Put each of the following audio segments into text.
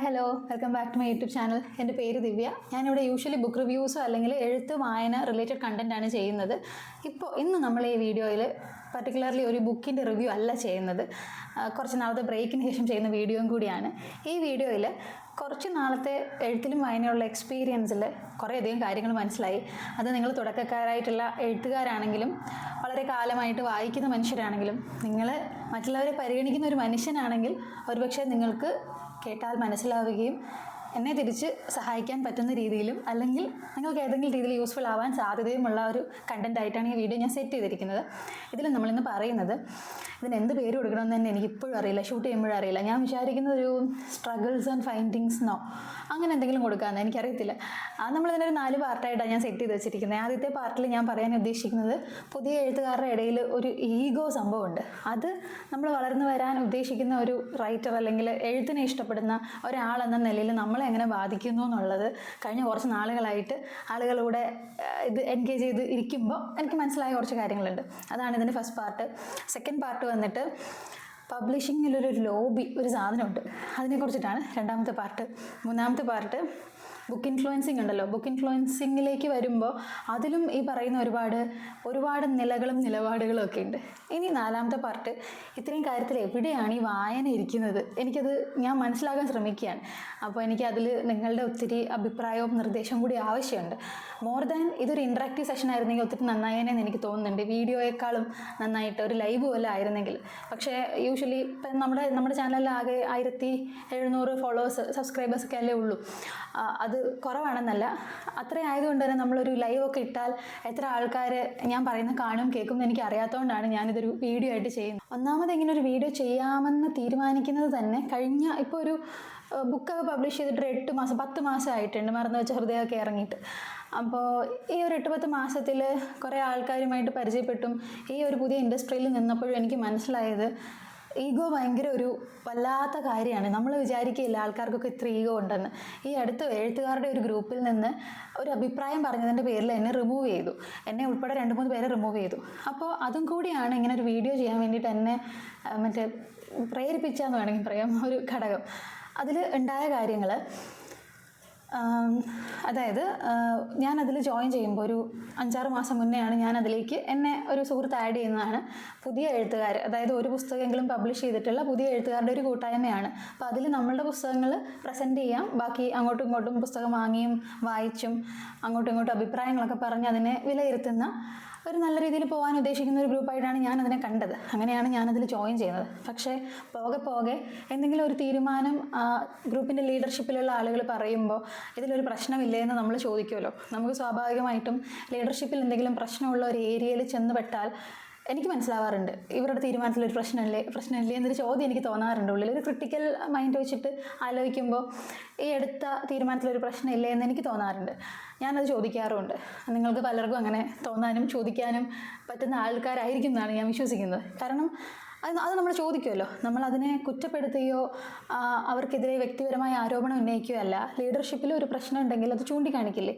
Hi hello welcome back to my YouTube channel എന്റെ പേര് ദിവ്യ. ഞാനിവിടെ യൂഷ്വലി ബുക്ക് റിവ്യൂസോ അല്ലെങ്കിൽ എഴുത്ത് വായന റിലേറ്റഡ് ആണ് ചെയ്യുന്നത്. ഇപ്പോൾ ഇന്ന് നമ്മൾ ഈ വീഡിയോയിൽ പർട്ടിക്കുലർലി ഒരു ബുക്കിന്റെ റിവ്യൂ അല്ല ചെയ്യുന്നത്. കുറച്ച് നാളത്തെ ബ്രേക്കിന് ശേഷം ചെയ്യുന്ന വീഡിയോയും കൂടിയാണ്. ഈ വീഡിയോയിൽ കുറച്ച് നാളത്തെ എഴുത്തിലും വായനയുള്ള എക്സ്പീരിയൻസിൽ കുറേയധികം കാര്യങ്ങൾ മനസ്സിലായി. അത് നിങ്ങൾ തുടക്കക്കാരായിട്ടുള്ള എഴുത്തുകാരാണെങ്കിലും വളരെ കാലമായിട്ട് വായിക്കുന്ന മനുഷ്യരാണെങ്കിലും നിങ്ങൾ മറ്റുള്ളവരെ പരിഗണിക്കുന്ന ഒരു മനുഷ്യനാണെങ്കിൽ ഒരുപക്ഷെ നിങ്ങൾക്ക് കേട്ടാൽ മനസ്സിലാവുകയും എന്നെ തിരിച്ച് സഹായിക്കാൻ പറ്റുന്ന രീതിയിലും അല്ലെങ്കിൽ നിങ്ങൾക്ക് ഏതെങ്കിലും രീതിയിൽ യൂസ്ഫുൾ ആവാൻ സാധ്യതയുമുള്ള ഒരു കണ്ടന്റ് ആയിട്ടാണ് ഈ വീഡിയോ ഞാൻ സെറ്റ് ചെയ്തിരിക്കുന്നത്. ഇതിൽ നമ്മളിന്ന് പറയുന്നത് ഇതിന് എന്ത് പേര് കൊടുക്കണമെന്ന് തന്നെ എനിക്ക് ഇപ്പോഴും അറിയില്ല. ഷൂട്ട് ചെയ്യുമ്പോഴും അറിയില്ല. ഞാൻ വിചാരിക്കുന്ന ഒരു സ്ട്രഗിൾസ് ആൻഡ് ഫൈൻഡിങ്സ് എന്നോ അങ്ങനെ എന്തെങ്കിലും കൊടുക്കാമെന്ന് എനിക്കറിയത്തില്ല. അത് നമ്മളിതിനൊരു നാല് പാർട്ടായിട്ടാണ് ഞാൻ സെറ്റ് ചെയ്ത് വെച്ചിരിക്കുന്നത് ആദ്യത്തെ പാർട്ടിൽ ഞാൻ പറയാൻ ഉദ്ദേശിക്കുന്നത് പുതിയ എഴുത്തുകാരുടെ ഇടയിൽ ഒരു ഈഗോ സംഭവമുണ്ട്. അത് നമ്മൾ വളർന്നു വരാൻ ഉദ്ദേശിക്കുന്ന ഒരു റൈറ്റർ അല്ലെങ്കിൽ എഴുത്തിനെ ഇഷ്ടപ്പെടുന്ന ഒരാളെന്ന നിലയിൽ നമ്മളെ എങ്ങനെ ബാധിക്കുന്നു എന്നുള്ളത് കഴിഞ്ഞ കുറച്ച് നാളുകളായിട്ട് ആളുകളുടെ ഇത് എൻഗേജ് ചെയ്ത് ഇരിക്കുമ്പോൾ എനിക്ക് മനസ്സിലായ കുറച്ച് കാര്യങ്ങളുണ്ട്. അതാണ് ഇതിന്റെ ഫസ്റ്റ് പാർട്ട് സെക്കൻഡ് പാർട്ട് വന്നിട്ട് പബ്ലിഷിങ്ങിലൊരു ലോബി ഒരു സാധനമുണ്ട്. അതിനെക്കുറിച്ചിട്ടാണ് രണ്ടാമത്തെ പാർട്ട് മൂന്നാമത്തെ പാർട്ട് ബുക്ക് ഇൻഫ്ലുവൻസിങ് ഉണ്ടല്ലോ. ബുക്ക് ഇൻഫ്ലുവൻസിങ്ങിലേക്ക് വരുമ്പോൾ അതിലും ഈ പറയുന്ന ഒരുപാട് ഒരുപാട് നിലകളും നിലപാടുകളും ഒക്കെ ഉണ്ട്. ഇനി നാലാമത്തെ പാർട്ട് ഇത്രയും കാര്യത്തിൽ എവിടെയാണ് ഈ വായന ഇരിക്കുന്നത്? എനിക്കത് ഞാൻ മനസ്സിലാക്കാൻ ശ്രമിക്കുകയാണ്. അപ്പോൾ എനിക്ക് അതിൽ നിങ്ങളുടെ ഒത്തിരി അഭിപ്രായവും നിർദ്ദേശവും കൂടി ആവശ്യമുണ്ട്. മോർ ദാൻ ഇതൊരു ഇൻട്രാക്റ്റീവ് സെഷൻ ആയിരുന്നെങ്കിൽ ഒത്തിരി നന്നായേനെന്ന് എനിക്ക് തോന്നുന്നുണ്ട്. വീഡിയോയേക്കാളും നന്നായിട്ട് ഒരു ലൈവ് പോലെ ആയിരുന്നെങ്കിൽ. പക്ഷേ യൂഷ്വലി ഇപ്പം നമ്മുടെ നമ്മുടെ ചാനലിൽ ആകെ ആയിരത്തി എഴുന്നൂറ് ഫോളോവേഴ്സ് സബ്സ്ക്രൈബേഴ്സ് ഒക്കെ അല്ലേ ഉള്ളൂ. അത് കുറവാണെന്നല്ല. അത്രയും ആയതുകൊണ്ട് തന്നെ നമ്മളൊരു ലൈവ് ഒക്കെ ഇട്ടാൽ എത്ര ആൾക്കാർ ഞാൻ പറയുന്ന കാണും കേൾക്കും എന്ന് എനിക്ക് അറിയാത്തതുകൊണ്ടാണ് ഞാനിതൊരു വീഡിയോ ആയിട്ട് ചെയ്യുന്നത്. ഒന്നാമത് ഇങ്ങനെ ഒരു വീഡിയോ ചെയ്യാമെന്ന് തീരുമാനിക്കുന്നത് തന്നെ കഴിഞ്ഞ ഇപ്പോൾ ഒരു ബുക്കൊക്കെ പബ്ലിഷ് ചെയ്തിട്ട് എട്ട് മാസം പത്ത് മാസം ആയിട്ടുണ്ട്. മറന്നു വെച്ച ഹൃദയമൊക്കെ ഇറങ്ങിയിട്ട്. അപ്പോൾ ഈ ഒരു എട്ട് പത്ത് മാസത്തിൽ കുറേ ആൾക്കാരുമായിട്ട് പരിചയപ്പെട്ടും ഈ ഒരു പുതിയ ഇൻഡസ്ട്രിയിൽ നിന്നപ്പോഴും എനിക്ക് മനസ്സിലായത് ഈഗോ ഭയങ്കര ഒരു വല്ലാത്ത കാര്യമാണ്. നമ്മൾ വിചാരിക്കില്ല ആൾക്കാർക്കൊക്കെ ഇത്ര ഈഗോ ഉണ്ടെന്ന്. ഈ അടുത്ത് എഴുത്തുകാരുടെ ഒരു ഗ്രൂപ്പിൽ നിന്ന് ഒരു അഭിപ്രായം പറഞ്ഞതിന്റെ പേരിൽ എന്നെ റിമൂവ് ചെയ്തു. എന്നെ ഉൾപ്പെടെ രണ്ട് മൂന്ന് പേരെ റിമൂവ് ചെയ്തു. അപ്പോൾ അതും കൂടിയാണ് ഇങ്ങനെ ഒരു വീഡിയോ ചെയ്യാൻ വേണ്ടിയിട്ട് എന്നെ മറ്റേ പ്രേരിപ്പിച്ചാന്ന് വേണമെങ്കിൽ പറയാം ഒരു ഘടകം. അതിൽ ഉണ്ടായ കാര്യങ്ങൾ അതായത് ഞാൻ ജോയിൻ ചെയ്യുമ്പോൾ ഒരു അഞ്ചാറ് മാസം മുന്നെയാണ് ഞാൻ അതിലേക്ക് എന്നെ ഒരു സുഹൃത്ത് ആഡ് ചെയ്യുന്നതാണ്. പുതിയ എഴുത്തുകാർ അതായത് ഒരു പുസ്തകമെങ്കിലും പബ്ലിഷ് ചെയ്തിട്ടുള്ള പുതിയ എഴുത്തുകാരുടെ ഒരു കൂട്ടായ്മയാണ്. അപ്പോൾ അതിൽ നമ്മളുടെ പുസ്തകങ്ങൾ പ്രസന്റ് ചെയ്യാം. ബാക്കി അങ്ങോട്ടും ഇങ്ങോട്ടും പുസ്തകം വാങ്ങിയും വായിച്ചും അങ്ങോട്ടും ഇങ്ങോട്ടും അഭിപ്രായങ്ങളൊക്കെ പറഞ്ഞ് അതിനെ വിലയിരുത്തുന്ന ഒരു നല്ല രീതിയിൽ പോകാൻ ഉദ്ദേശിക്കുന്ന ഒരു ഗ്രൂപ്പായിട്ടാണ് ഞാൻ അതിനെ കണ്ടത്. അങ്ങനെയാണ് ഞാനതിൽ ജോയിൻ ചെയ്യുന്നത്. പക്ഷേ പോകെ പോകെ എന്തെങ്കിലും ഒരു തീരുമാനം ഗ്രൂപ്പിന്റെ ലീഡർഷിപ്പിലുള്ള ആളുകൾ പറയുമ്പോൾ ഇതിലൊരു പ്രശ്നമില്ലേ എന്ന് നമ്മൾ ചോദിക്കുമല്ലോ. നമുക്ക് സ്വാഭാവികമായിട്ടും ലീഡർഷിപ്പിൽ എന്തെങ്കിലും പ്രശ്നമുള്ള ഒരു ഏരിയയിൽ ചെന്ന് പെട്ടാൽ എനിക്ക് മനസ്സിലാവാറുണ്ട്. ഇവരുടെ തീരുമാനത്തിൽ ഒരു പ്രശ്നമില്ലേ? പ്രശ്നമില്ലേ എന്നൊരു ചോദ്യം എനിക്ക് തോന്നാറുണ്ട്. ഉള്ളിൽ ഒരു ക്രിട്ടിക്കൽ മൈൻഡ് വെച്ചിട്ട് ആലോചിക്കുമ്പോൾ ഈ എടുത്ത തീരുമാനത്തിലൊരു പ്രശ്നമില്ലേ എന്ന് എനിക്ക് തോന്നാറുണ്ട്. ഞാനത് ചോദിക്കാറുമുണ്ട്. നിങ്ങൾക്ക് പലർക്കും അങ്ങനെ തോന്നാനും ചോദിക്കാനും പറ്റുന്ന ആൾക്കാരായിരിക്കും എന്നാണ് ഞാൻ വിശ്വസിക്കുന്നത്. കാരണം അത് അത് നമ്മൾ ചോദിക്കുമല്ലോ നമ്മൾ അതിനെ കുറ്റപ്പെടുത്തുകയോ അവർക്കെതിരെ വ്യക്തിപരമായ ആരോപണം ഉന്നയിക്കുകയോ അല്ല. ലീഡർഷിപ്പിൽ ഒരു പ്രശ്നം ഉണ്ടെങ്കിൽ അത് ചൂണ്ടിക്കാണിക്കില്ലേ?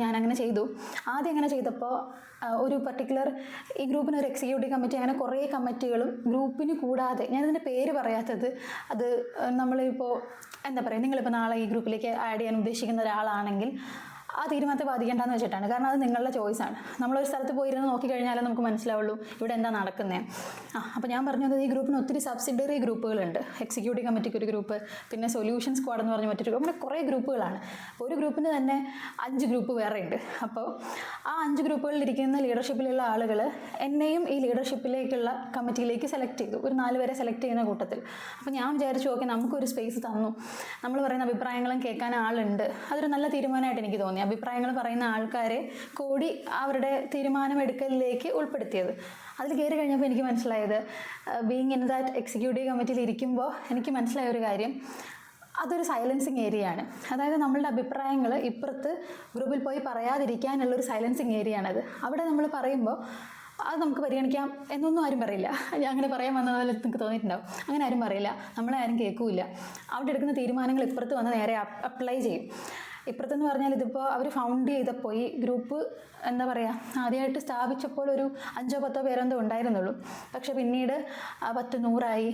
ഞാൻ അങ്ങനെ ചെയ്തു. ആദ്യം അങ്ങനെ ചെയ്തപ്പോൾ ഒരു പർട്ടിക്കുലർ ഈ ഗ്രൂപ്പിന് ഒരു എക്സിക്യൂട്ടീവ് കമ്മിറ്റി അങ്ങനെ കുറേ കമ്മിറ്റികളും ഗ്രൂപ്പിന് കൂടാതെ ഞാനതിന്റെ പേര് പറയാത്തത് അത് നമ്മളിപ്പോൾ എന്താ പറയുക നിങ്ങളിപ്പോൾ നാളെ ഈ ഗ്രൂപ്പിലേക്ക് ആഡ് ചെയ്യാൻ ഉദ്ദേശിക്കുന്ന ഒരാളാണെങ്കിൽ ആ തീരുമാനത്തെ ബാധിക്കേണ്ടെന്ന് വെച്ചിട്ടാണ്. കാരണം അത് നിങ്ങളുടെ ചോയ്സാണ് നമ്മളൊരു സ്ഥലത്ത് പോയിരുന്ന് നോക്കിക്കഴിഞ്ഞാലേ നമുക്ക് മനസ്സിലാവുള്ളൂ ഇവിടെ എന്താ നടക്കുന്നത് ആ അപ്പോൾ ഞാൻ പറഞ്ഞത് ഈ ഗ്രൂപ്പിന് ഒത്തിരി സബ്സിഡറി ഗ്രൂപ്പുകളുണ്ട്. എക്സിക്യൂട്ടീവ് കമ്മിറ്റിക്ക് ഒരു ഗ്രൂപ്പ് പിന്നെ സൊല്യൂഷൻ സ്ക്വാഡ് എന്ന് പറഞ്ഞ മറ്റൊരു ഗ്രൂപ്പ് അങ്ങനെ കുറേ ഗ്രൂപ്പുകളാണ്. ഒരു ഗ്രൂപ്പിന് തന്നെ അഞ്ച് ഗ്രൂപ്പ് വേറെ ഉണ്ട്. അപ്പോൾ ആ അഞ്ച് ഗ്രൂപ്പുകളിൽ ഇരിക്കുന്ന ലീഡർഷിപ്പിലുള്ള ആളുകൾ എന്നെയും ഈ ലീഡർഷിപ്പിലേക്കുള്ള കമ്മിറ്റിയിലേക്ക് സെലക്ട് ചെയ്തു. ഒരു നാല് പേരെ സെലക്ട് ചെയ്യുന്ന കൂട്ടത്തിൽ. അപ്പോൾ ഞാൻ വിചാരിച്ചു ഓക്കെ നമുക്കൊരു സ്പേസ് തന്നു. നമ്മൾ പറയുന്ന അഭിപ്രായങ്ങളും കേൾക്കാൻ ആളുണ്ട്. അതൊരു നല്ല തീരുമാനമായിട്ട് എനിക്ക് തോന്നി. അഭിപ്രായങ്ങൾ പറയുന്ന ആൾക്കാരെ കൂടി അവരുടെ തീരുമാനമെടുക്കലിലേക്ക് ഉൾപ്പെടുത്തിയത്. അതിൽ കയറി കഴിഞ്ഞപ്പോൾ എനിക്ക് മനസ്സിലായത് ബീങ് ഇൻ ദാറ്റ് എക്സിക്യൂട്ടീവ് കമ്മിറ്റിയിൽ ഇരിക്കുമ്പോൾ എനിക്ക് മനസ്സിലായ ഒരു കാര്യം അതൊരു സൈലൻസിങ് ഏരിയ ആണ്. അതായത് നമ്മളുടെ അഭിപ്രായങ്ങൾ ഇപ്പുറത്ത് ഗ്രൂപ്പിൽ പോയി പറയാതിരിക്കാനുള്ള ഒരു സൈലൻസിങ് ഏരിയ ആണത്. അവിടെ നമ്മൾ പറയുമ്പോൾ അത് നമുക്ക് പരിഗണിക്കാം എന്നൊന്നും ആരും പറയില്ല. അങ്ങനെ പറയാൻ വന്നതുപോലെ നിങ്ങൾക്ക് തോന്നിയിട്ടുണ്ടാവും. അങ്ങനെ ആരും പറയില്ല. നമ്മളെ ആരും കേൾക്കില്ല. അവിടെ എടുക്കുന്ന തീരുമാനങ്ങൾ ഇപ്പുറത്ത് വന്ന് നേരെ അപ്ലൈ ചെയ്യും. ഇപ്പുറത്തെന്ന് പറഞ്ഞാൽ ഇതിപ്പോൾ അവർ ഫൗണ്ട് ചെയ്തപ്പോൾ ഈ ഗ്രൂപ്പ് എന്താ പറയുക ആദ്യമായിട്ട് സ്ഥാപിച്ചപ്പോൾ ഒരു അഞ്ചോ പത്തോ പേരെന്തോ ഉണ്ടായിരുന്നുള്ളൂ. പക്ഷെ പിന്നീട് പത്ത് നൂറായി.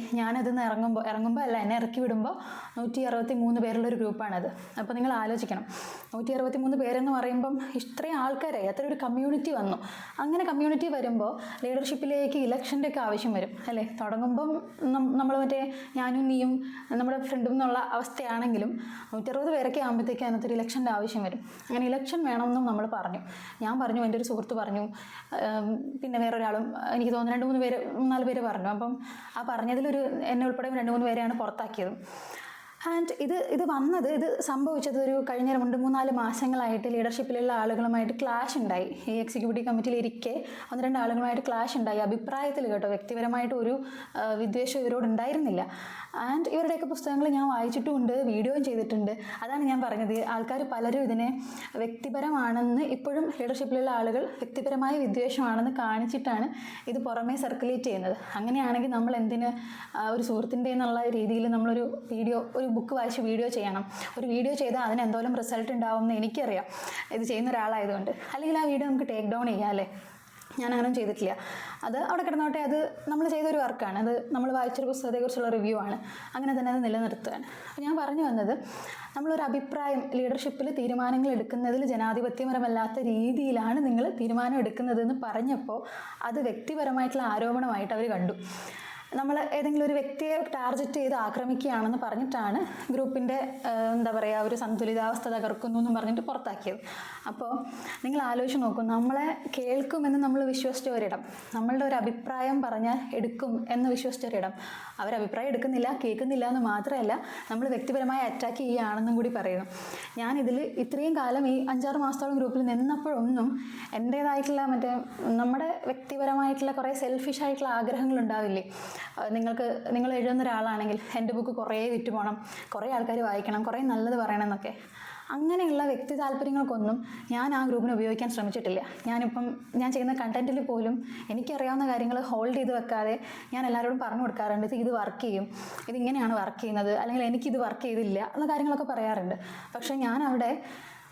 നിന്ന് ഇറങ്ങുമ്പോൾ ഇറങ്ങുമ്പോൾ അല്ല എന്നെ ഇറക്കി വിടുമ്പോൾ നൂറ്റി അറുപത്തി മൂന്ന് പേരുള്ള ഒരു ഗ്രൂപ്പാണത് അപ്പോൾ നിങ്ങൾ ആലോചിക്കണം. നൂറ്റി അറുപത്തി മൂന്ന് പേരെന്ന് പറയുമ്പം ഇത്രയും ആൾക്കാരായി അത്ര ഒരു കമ്മ്യൂണിറ്റി വന്നു. അങ്ങനെ കമ്മ്യൂണിറ്റി വരുമ്പോൾ ലീഡർഷിപ്പിലേക്ക് ഇലക്ഷന്റെ ഒക്കെ ആവശ്യം വരും അല്ലേ? തുടങ്ങുമ്പം നമ്മൾ മറ്റേ ഞാനും നീയും നമ്മുടെ ഫ്രണ്ടും എന്നുള്ള അവസ്ഥയാണെങ്കിലും നൂറ്ററുപത് പേരൊക്കെ ആകുമ്പോഴത്തേക്ക് അതിനകത്തൊരു ഇലക്ഷന്റെ ആവശ്യം വരും. അങ്ങനെ ഇലക്ഷൻ വേണമെന്നും നമ്മൾ പറഞ്ഞു. ഞാൻ പറഞ്ഞു എന്റെ ഒരു സുഹൃത്ത് പറഞ്ഞു. പിന്നെ വേറൊരാളും എനിക്ക് തോന്നുന്നു രണ്ട് മൂന്ന് പേര് നാല് പേര് പറഞ്ഞു. അപ്പം ആ പറഞ്ഞതിലൊരു എന്നെ ഉൾപ്പെടെ രണ്ട് മൂന്ന് പേരെയാണ് പുറത്താക്കിയത്. ആൻഡ് ഇത് ഇത് വന്നത് ഇത് സംഭവിച്ചത് ഒരു കഴിഞ്ഞ രണ്ട് മൂന്നാൽ മാസങ്ങളായിട്ട് ലീഡർഷിപ്പിലുള്ള ആളുകളുമായിട്ട് ക്ലാഷ് ഉണ്ടായി. ഈ എക്സിക്യൂട്ടീവ് കമ്മിറ്റിയിൽ ഇരിക്കെ ഒന്ന് രണ്ട് ആളുകളുമായിട്ട് ക്ലാഷ് ഉണ്ടായി. അഭിപ്രായത്തിൽ കേട്ടോ വ്യക്തിപരമായിട്ട് ഒരു വിദ്വേഷം ഇവരോട് ഉണ്ടായിരുന്നില്ല. ആൻഡ് ഇവരുടെയൊക്കെ പുസ്തകങ്ങൾ ഞാൻ വായിച്ചിട്ടുമുണ്ട് വീഡിയോയും ചെയ്തിട്ടുണ്ട്. അതാണ് ഞാൻ പറഞ്ഞത്. ആൾക്കാർ പലരും ഇതിനെ വ്യക്തിപരമാണെന്ന് ഇപ്പോഴും ലീഡർഷിപ്പിലുള്ള ആളുകൾ വ്യക്തിപരമായ വിദ്വേഷമാണെന്ന് കാണിച്ചിട്ടാണ് ഇത് പുറമേ സർക്കുലേറ്റ് ചെയ്യുന്നത്. അങ്ങനെയാണെങ്കിൽ നമ്മൾ എന്തിന് ഒരു സുഹൃത്തിന്റെ എന്നുള്ള രീതിയിൽ നമ്മളൊരു വീഡിയോ ഒരു ബുക്ക് വായിച്ച് വീഡിയോ ചെയ്യണം. ഒരു വീഡിയോ ചെയ്താൽ അതിന് എന്തോലും റിസൾട്ട് ഉണ്ടാവും എന്ന് എനിക്കറിയാം. ഇത് ചെയ്യുന്ന ഒരാളായതുകൊണ്ട്. അല്ലെങ്കിൽ ആ വീഡിയോ നമുക്ക് ടേക്ക് ഡൗൺ ചെയ്യാം അല്ലേ? ഞാൻ അങ്ങനെ ചെയ്തിട്ടില്ല. അത് അവിടെ കിടന്നോട്ടെ അത് നമ്മൾ ചെയ്തൊരു വർക്കാണ് അത് നമ്മൾ വായിച്ചൊരു പുസ്തകത്തെക്കുറിച്ചുള്ള റിവ്യൂ ആണ്. അങ്ങനെ തന്നെ അത് നിലനിർത്തുകയാണ്. അപ്പോൾ ഞാൻ പറഞ്ഞു വന്നത് നമ്മളൊരു അഭിപ്രായം ലീഡർഷിപ്പിൽ തീരുമാനങ്ങൾ എടുക്കുന്നതിൽ ജനാധിപത്യപരമല്ലാത്ത രീതിയിലാണ് നിങ്ങൾ തീരുമാനം എടുക്കുന്നതെന്ന് പറഞ്ഞപ്പോൾ അത് വ്യക്തിപരമായിട്ടുള്ള ആരോപണമായിട്ട് അവർ കണ്ടു. നമ്മൾ ഏതെങ്കിലും ഒരു വ്യക്തിയെ ടാർഗറ്റ് ചെയ്ത് ആക്രമിക്കുകയാണെന്ന് പറഞ്ഞിട്ടാണ് ഗ്രൂപ്പിന്റെ എന്താ പറയുക ഒരു സന്തുലിതാവസ്ഥ തകർക്കുന്നു എന്നും പറഞ്ഞിട്ട് പുറത്താക്കിയത്. അപ്പോൾ നിങ്ങൾ ആലോചിച്ച് നോക്കൂ നമ്മളെ കേൾക്കുമെന്ന് നമ്മൾ വിശ്വസിച്ച ഒരിടം നമ്മളുടെ ഒരു അഭിപ്രായം പറഞ്ഞാൽ എടുക്കും എന്ന് വിശ്വസിച്ചവരിടം അവർ അഭിപ്രായം എടുക്കുന്നില്ല കേൾക്കുന്നില്ല എന്ന് മാത്രമല്ല നമ്മൾ വ്യക്തിപരമായി അറ്റാക്ക് ചെയ്യുകയാണെന്നും കൂടി പറയുന്നു. ഞാനിതിൽ ഇത്രയും കാലം ഈ അഞ്ചാറ് മാസത്തോളം ഗ്രൂപ്പിൽ നിന്നപ്പോഴൊന്നും എന്റേതായിട്ടുള്ള മറ്റേ നമ്മുടെ വ്യക്തിപരമായിട്ടുള്ള കുറേ സെൽഫിഷ് ആയിട്ടുള്ള ആഗ്രഹങ്ങൾ ഉണ്ടാവില്ലേ? നിങ്ങൾക്ക് നിങ്ങൾ എഴുതുന്ന ഒരാളാണെങ്കിൽ എന്റെ ബുക്ക് കുറേ വിറ്റുപോകണം കുറേ ആൾക്കാർ വായിക്കണം കുറേ നല്ലത് പറയണം എന്നൊക്കെ. അങ്ങനെയുള്ള വ്യക്തി താല്പര്യങ്ങൾക്കൊന്നും ഞാൻ ആ ഗ്രൂപ്പിനെ ഉപയോഗിക്കാൻ ശ്രമിച്ചിട്ടില്ല. ഞാനിപ്പം ഞാൻ ചെയ്യുന്ന കണ്ടന്റിൽ പോലും എനിക്കറിയാവുന്ന കാര്യങ്ങൾ ഹോൾഡ് ചെയ്ത് വെക്കാതെ ഞാൻ എല്ലാവരോടും പറഞ്ഞു കൊടുക്കാറുണ്ട്. ഇത് ഇത് വർക്ക് ചെയ്യും. ഇതിങ്ങനെയാണ് വർക്ക് ചെയ്യുന്നത്. അല്ലെങ്കിൽ എനിക്കിത് വർക്ക് ചെയ്തില്ല എന്ന കാര്യങ്ങളൊക്കെ പറയാറുണ്ട്. പക്ഷേ ഞാൻ അവിടെ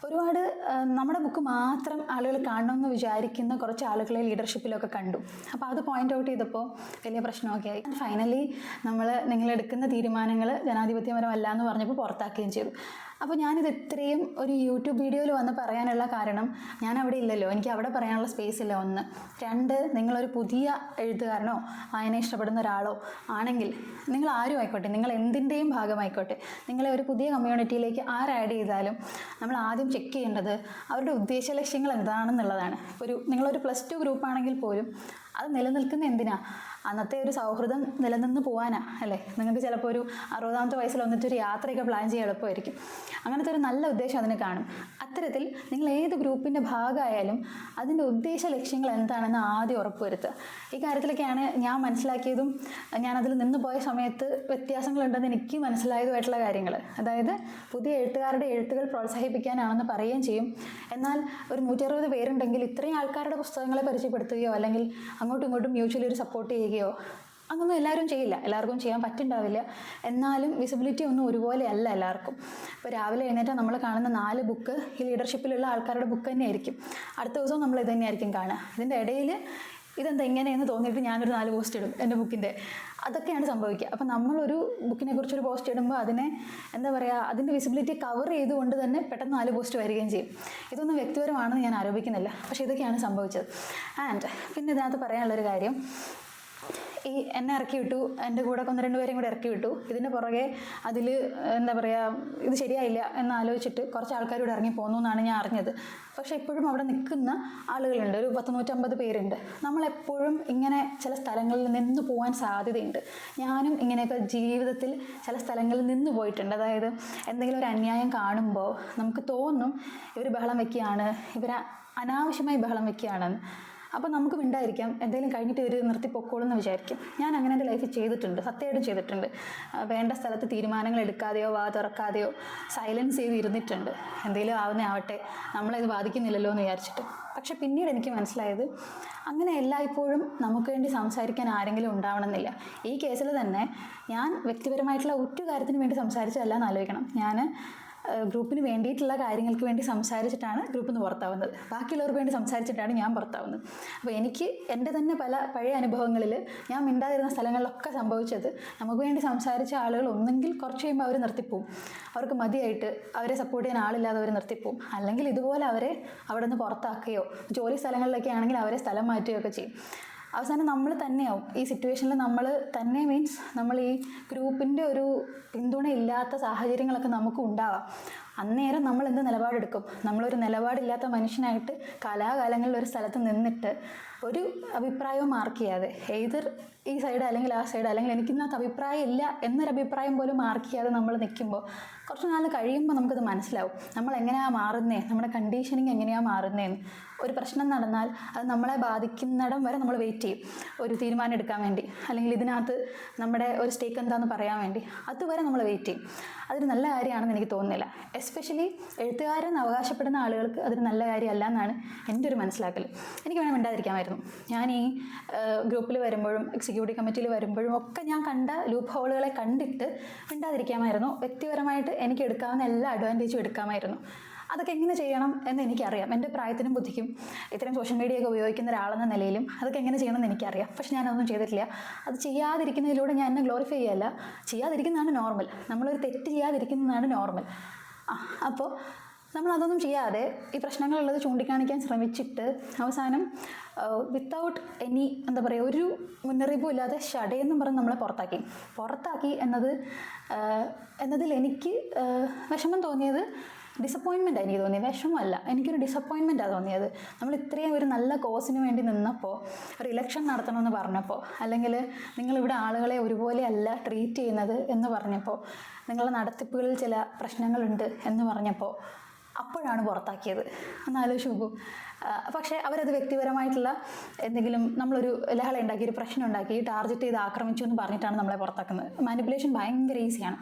ഒരുപാട് നമ്മുടെ ബുക്ക് മാത്രം ആളുകൾ കാണണമെന്ന് വിചാരിക്കുന്ന കുറച്ച് ആളുകളെ ലീഡർഷിപ്പിലൊക്കെ കണ്ടു. അപ്പോൾ അത് പോയിന്റ് ഔട്ട് ചെയ്തപ്പോൾ വലിയ പ്രശ്നമൊക്കെ ആയി. ഫൈനലി നമ്മൾ നിങ്ങളെടുക്കുന്ന തീരുമാനങ്ങൾ ജനാധിപത്യപരമല്ല എന്ന് പറഞ്ഞപ്പോൾ പുറത്താക്കുകയും ചെയ്തു. അപ്പോൾ ഞാനിത് ഇത്രയും ഒരു യൂട്യൂബ് വീഡിയോയിൽ വന്ന് പറയാനുള്ള കാരണം ഞാൻ അവിടെ ഇല്ലല്ലോ. എനിക്ക് അവിടെ പറയാനുള്ള സ്പേസ് ഇല്ല. ഒന്ന്. രണ്ട് നിങ്ങളൊരു പുതിയ എഴുത്തുകാരനോ വായന ഇഷ്ടപ്പെടുന്ന ഒരാളോ ആണെങ്കിൽ നിങ്ങൾ ആരും ആയിക്കോട്ടെ നിങ്ങൾ എന്തിന്റെയും ഭാഗമായിക്കോട്ടെ. നിങ്ങളെ ഒരു പുതിയ കമ്മ്യൂണിറ്റിയിലേക്ക് ആര് ആഡ് ചെയ്താലും നമ്മൾ ആദ്യം ചെക്ക് ചെയ്യേണ്ടത് അവരുടെ ഉദ്ദേശ ലക്ഷ്യങ്ങൾ എന്താണെന്നുള്ളതാണ്. ഒരു നിങ്ങളൊരു പ്ലസ് ടു ഗ്രൂപ്പ് ആണെങ്കിൽ പോലും അത് നിലനിൽക്കുന്ന എന്തിനാ? അന്നത്തെ ഒരു സൗഹൃദം നിലനിന്ന് പോകാനാ അല്ലേ? നിങ്ങൾക്ക് ചിലപ്പോൾ ഒരു അറുപതാമത്തെ വയസ്സിൽ വന്നിട്ട് ഒരു യാത്രയൊക്കെ പ്ലാൻ ചെയ്യാൻ എളുപ്പമായിരിക്കും. അങ്ങനത്തെ ഒരു നല്ല ഉദ്ദേശം അതിന് കാണും. അത്തരത്തിൽ നിങ്ങൾ ഏത് ഗ്രൂപ്പിന്റെ ഭാഗമായാലും അതിന്റെ ഉദ്ദേശ ലക്ഷ്യങ്ങൾ എന്താണെന്ന് ആദ്യം ഉറപ്പുവരുത്തുക. ഈ കാര്യത്തിലൊക്കെയാണ് ഞാൻ മനസ്സിലാക്കിയതും ഞാനതിൽ നിന്ന് പോയ സമയത്ത് വ്യത്യാസങ്ങളുണ്ടെന്ന് എനിക്ക് മനസ്സിലായതുമായിട്ടുള്ള കാര്യങ്ങൾ. അതായത് പുതിയ എഴുത്തുകാരുടെ എഴുത്തുകൾ പ്രോത്സാഹിപ്പിക്കാനാണെന്ന് പറയുകയും ചെയ്യും. എന്നാൽ ഒരു നൂറ്ററുപത് പേരുണ്ടെങ്കിൽ ഇത്രയും ആൾക്കാരുടെ പുസ്തകങ്ങളെ പരിചയപ്പെടുത്തുകയോ അല്ലെങ്കിൽ അങ്ങോട്ടും ഇങ്ങോട്ടും മ്യൂച്വലി ഒരു സപ്പോർട്ട് ചെയ്യുകയോ അങ്ങൊന്നും എല്ലാവരും ചെയ്യില്ല. എല്ലാവർക്കും ചെയ്യാൻ പറ്റുണ്ടാവില്ല. എന്നാലും വിസിബിലിറ്റി ഒന്നും ഒരുപോലെ അല്ല എല്ലാവർക്കും. ഇപ്പോൾ രാവിലെ എഴുന്നേറ്റാൽ നമ്മൾ കാണുന്ന നാല് ബുക്ക് ഈ ലീഡർഷിപ്പിലുള്ള ആൾക്കാരുടെ ബുക്ക് തന്നെയായിരിക്കും. അടുത്ത ദിവസവും നമ്മൾ ഇത് തന്നെയായിരിക്കും കാണുക. ഇതിന്റെ ഇടയിൽ ഇതെന്താ ഇങ്ങനെയെന്ന് തോന്നിയിട്ട് ഞാനൊരു നാല് പോസ്റ്റ് ഇടും എന്റെ ബുക്കിന്റെ അതൊക്കെയാണ് സംഭവിക്കുക. അപ്പം നമ്മളൊരു ബുക്കിനെ കുറിച്ചൊരു പോസ്റ്റ് ഇടുമ്പോൾ അതിനെ എന്താ പറയുക അതിന്റെ വിസിബിലിറ്റി കവർ ചെയ്തുകൊണ്ട് തന്നെ പെട്ടെന്ന് നാല് പോസ്റ്റ് വരികയും ചെയ്യും. ഇതൊന്നും വ്യക്തിപരമാണെന്ന് ഞാൻ ആരോപിക്കുന്നില്ല. പക്ഷേ ഇതൊക്കെയാണ് സംഭവിച്ചത്. ആൻഡ് പിന്നെ ഇതിനകത്ത് പറയാനുള്ളൊരു കാര്യം. ഈ എന്നെ ഇറക്കി വിട്ടു. എന്റെ കൂടെ ഒന്ന് രണ്ട് പേരെയും കൂടെ ഇറക്കി വിട്ടു. ഇതിന് പുറകെ അതിൽ എന്താ പറയുക ഇത് ശരിയായില്ല എന്ന് ആലോചിച്ചിട്ട് കുറച്ച് ആൾക്കാർ ഇവിടെ ഇറങ്ങി പോന്നു എന്നാണ് ഞാൻ അറിഞ്ഞത്. പക്ഷെ ഇപ്പോഴും അവിടെ നിൽക്കുന്ന ആളുകളുണ്ട്. ഒരു പത്ത് നൂറ്റമ്പത് പേരുണ്ട്. നമ്മളെപ്പോഴും ഇങ്ങനെ ചില സ്ഥലങ്ങളിൽ നിന്ന് പോകാൻ സാധ്യതയുണ്ട്. ഞാനും ഇങ്ങനെയൊക്കെ ജീവിതത്തിൽ ചില സ്ഥലങ്ങളിൽ നിന്ന് പോയിട്ടുണ്ട്. അതായത് എന്തെങ്കിലും ഒരു അന്യായം കാണുമ്പോൾ നമുക്ക് തോന്നും ഇവർ ബഹളം വെക്കുകയാണ്. ഇവർ അനാവശ്യമായി ബഹളം വെക്കുകയാണെന്ന്. അപ്പോൾ നമുക്ക് മിണ്ടായിരിക്കാം. എന്തെങ്കിലും കഴിഞ്ഞിട്ട് ഇവർ നിർത്തി പൊക്കോളും എന്ന് വിചാരിക്കും. ഞാൻ അങ്ങനെ എന്റെ ലൈഫിൽ ചെയ്തിട്ടുണ്ട്. സത്യമായിട്ടും ചെയ്തിട്ടുണ്ട്. വേണ്ട സ്ഥലത്ത് തീരുമാനങ്ങൾ എടുക്കാതെയോ വാ തുറക്കാതെയോ സൈലൻസ് ചെയ്ത് ഇരുന്നിട്ടുണ്ട്. എന്തെങ്കിലും ആവുന്നേ ആവട്ടെ. നമ്മളെ ഇത് ബാധിക്കുന്നില്ലല്ലോ എന്ന് വിചാരിച്ചിട്ട്. പക്ഷെ പിന്നീട് എനിക്ക് മനസ്സിലായത് അങ്ങനെ എല്ലായ്പ്പോഴും നമുക്ക് വേണ്ടി സംസാരിക്കാൻ ആരെങ്കിലും ഉണ്ടാവണമെന്നില്ല. ഈ കേസിൽ തന്നെ ഞാൻ വ്യക്തിപരമായിട്ടുള്ള ഒറ്റ കാര്യത്തിന് വേണ്ടി സംസാരിച്ചതല്ല എന്ന് ആലോചിക്കണം. ഞാൻ ഗ്രൂപ്പിന് വേണ്ടിയിട്ടുള്ള കാര്യങ്ങൾക്ക് വേണ്ടി സംസാരിച്ചിട്ടാണ് ഗ്രൂപ്പിൽ നിന്ന് പുറത്താവുന്നത്. ബാക്കിയുള്ളവർക്ക് വേണ്ടി സംസാരിച്ചിട്ടാണ് ഞാൻ പുറത്താവുന്നത്. അപ്പോൾ എനിക്ക് എന്റെ തന്നെ പല പഴയ അനുഭവങ്ങളിൽ ഞാൻ മിണ്ടാതിരുന്ന സ്ഥലങ്ങളിലൊക്കെ സംഭവിച്ചത് നമുക്ക് വേണ്ടി സംസാരിച്ച ആളുകൾ ഒന്നെങ്കിൽ കുറച്ച് കഴിയുമ്പോൾ അവർ നിർത്തിപ്പോവും. അവർക്ക് മതിയായിട്ട് അവരെ സപ്പോർട്ട് ചെയ്യാൻ ആളില്ലാതെ അവർ നിർത്തിപ്പോവും. അല്ലെങ്കിൽ ഇതുപോലെ അവരെ അവിടെ നിന്ന് പുറത്താക്കുകയോ ജോലി സ്ഥലങ്ങളിലൊക്കെ ആണെങ്കിൽ അവരെ സ്ഥലം മാറ്റുകയൊക്കെ ചെയ്യും. അവസാനം നമ്മൾ തന്നെയാവും. ഈ സിറ്റുവേഷനിൽ നമ്മൾ തന്നെ മീൻസ് നമ്മൾ ഈ ഗ്രൂപ്പിന്റെ ഒരു പിന്തുണ ഇല്ലാത്ത സാഹചര്യങ്ങളൊക്കെ നമുക്ക് ഉണ്ടാവാം. അന്നേരം നമ്മൾ എന്ത് നിലപാടെടുക്കും? നമ്മളൊരു നിലപാടില്ലാത്ത മനുഷ്യനായിട്ട് കാലാകാലങ്ങളിൽ ഒരു സ്ഥലത്ത് നിന്നിട്ട് ഒരു അഭിപ്രായവും മാർക്ക് ചെയ്യാതെ ഏതർ ഈ സൈഡ് അല്ലെങ്കിൽ ആ സൈഡ് അല്ലെങ്കിൽ എനിക്കിന്നത്തെ അഭിപ്രായം ഇല്ല എന്നൊരു അഭിപ്രായം പോലും മാർക്ക് ചെയ്യാതെ നമ്മൾ നിൽക്കുമ്പോൾ കുറച്ച് നാൾ കഴിയുമ്പോൾ നമുക്കത് മനസ്സിലാവും. നമ്മൾ എങ്ങനെയാണ് മാറുന്നേ? നമ്മുടെ കണ്ടീഷനിങ് എങ്ങനെയാണ് മാറുന്നതെന്ന് ഒരു പ്രശ്നം നടന്നാൽ അത് നമ്മളെ ബാധിക്കുന്നിടം വരെ നമ്മൾ വെയിറ്റ് ചെയ്യും. ഒരു തീരുമാനം എടുക്കാൻ വേണ്ടി. അല്ലെങ്കിൽ ഇതിനകത്ത് നമ്മുടെ ഒരു സ്റ്റേക്ക് എന്താണെന്ന് പറയാൻ വേണ്ടി. അതുവരെ നമ്മൾ വെയിറ്റ് ചെയ്യും. അതൊരു നല്ല കാര്യമാണെന്ന് എനിക്ക് തോന്നുന്നില്ല. എസ്പെഷ്യലി എഴുത്തുകാരൻ അവകാശപ്പെടുന്ന ആളുകൾക്ക് അതൊരു നല്ല കാര്യമല്ല എന്നാണ് എന്റെ ഒരു മനസ്സിലാക്കൽ. എനിക്ക് വേണം മിണ്ടാതിരിക്കാമായിരുന്നു ഞാൻ ഈ ഗ്രൂപ്പിൽ വരുമ്പോഴും എക്സിക്യൂട്ടീവ് കമ്മിറ്റിയിൽ വരുമ്പോഴും ഒക്കെ ഞാൻ കണ്ട ലൂപ്പ് ഹോളുകളെ കണ്ടിട്ട് മിണ്ടാതിരിക്കാമായിരുന്നു. വ്യക്തിപരമായിട്ട് എനിക്ക് എടുക്കാവുന്ന എല്ലാ അഡ്വാന്റേജും എടുക്കാമായിരുന്നു. അതൊക്കെ എങ്ങനെ ചെയ്യണം എന്ന് എനിക്കറിയാം. എന്റെ പ്രായത്തിനും ബുദ്ധിക്കും ഇത്തരം സോഷ്യൽ മീഡിയ ഒക്കെ ഉപയോഗിക്കുന്ന ഒരാളെന്ന നിലയിലും അതൊക്കെ എങ്ങനെ ചെയ്യണം എന്ന് എനിക്കറിയാം. പക്ഷെ ഞാനതൊന്നും ചെയ്തിട്ടില്ല. അത് ചെയ്യാതിരിക്കുന്നതിലൂടെ ഞാൻ എന്നെ ഗ്ലോറിഫൈ ചെയ്യല്ല. ചെയ്യാതിരിക്കുന്നതാണ് നോർമൽ നമ്മളൊരു തെറ്റ് ചെയ്യാതിരിക്കുന്നതാണ് നോർമൽ അപ്പോൾ നമ്മൾ അതൊന്നും ചെയ്യാതെ ഈ പ്രശ്നങ്ങളുള്ളത് ചൂണ്ടിക്കാണിക്കാൻ ശ്രമിച്ചിട്ട് അവസാനം വിത്തൗട്ട് എനി എന്താ പറയുക ഒരു മുന്നറിയിപ്പും ഇല്ലാതെ ഷടയെന്നും പറഞ്ഞ് നമ്മളെ പുറത്താക്കി. പുറത്താക്കി എന്നത് എന്നതിൽ എനിക്ക് വിഷമം തോന്നിയത് ഡിസപ്പോയിൻമെന്റ് എനിക്ക് തോന്നിയത്. വിഷമമല്ല എനിക്കൊരു ഡിസപ്പോയിൻമെന്റാണ് തോന്നിയത്. നമ്മൾ ഇത്രയും ഒരു നല്ല കോസിന് വേണ്ടി നിന്നപ്പോൾ ഒരു ഇലക്ഷൻ നടത്തണമെന്ന് പറഞ്ഞപ്പോൾ അല്ലെങ്കിൽ നിങ്ങളിവിടെ ആളുകളെ ഒരുപോലെയല്ല ട്രീറ്റ് ചെയ്യുന്നത് എന്ന് പറഞ്ഞപ്പോൾ നിങ്ങളുടെ നടത്തിപ്പുകളിൽ ചില പ്രശ്നങ്ങളുണ്ട് എന്ന് പറഞ്ഞപ്പോൾ അപ്പോഴാണ് പുറത്താക്കിയത്. ഒന്ന് ആലോചിച്ച് നോക്കൂ. പക്ഷേ അവരത് വ്യക്തിപരമായിട്ടുള്ള എന്തെങ്കിലും നമ്മളൊരു ലഹള ഉണ്ടാക്കി ഒരു പ്രശ്നം ഉണ്ടാക്കി ടാർഗറ്റ് ചെയ്ത് ആക്രമിച്ചു എന്ന് പറഞ്ഞിട്ടാണ് നമ്മളെ പുറത്താക്കുന്നത്. മാനിപ്പുലേഷൻ ഭയങ്കര ഈസിയാണ്.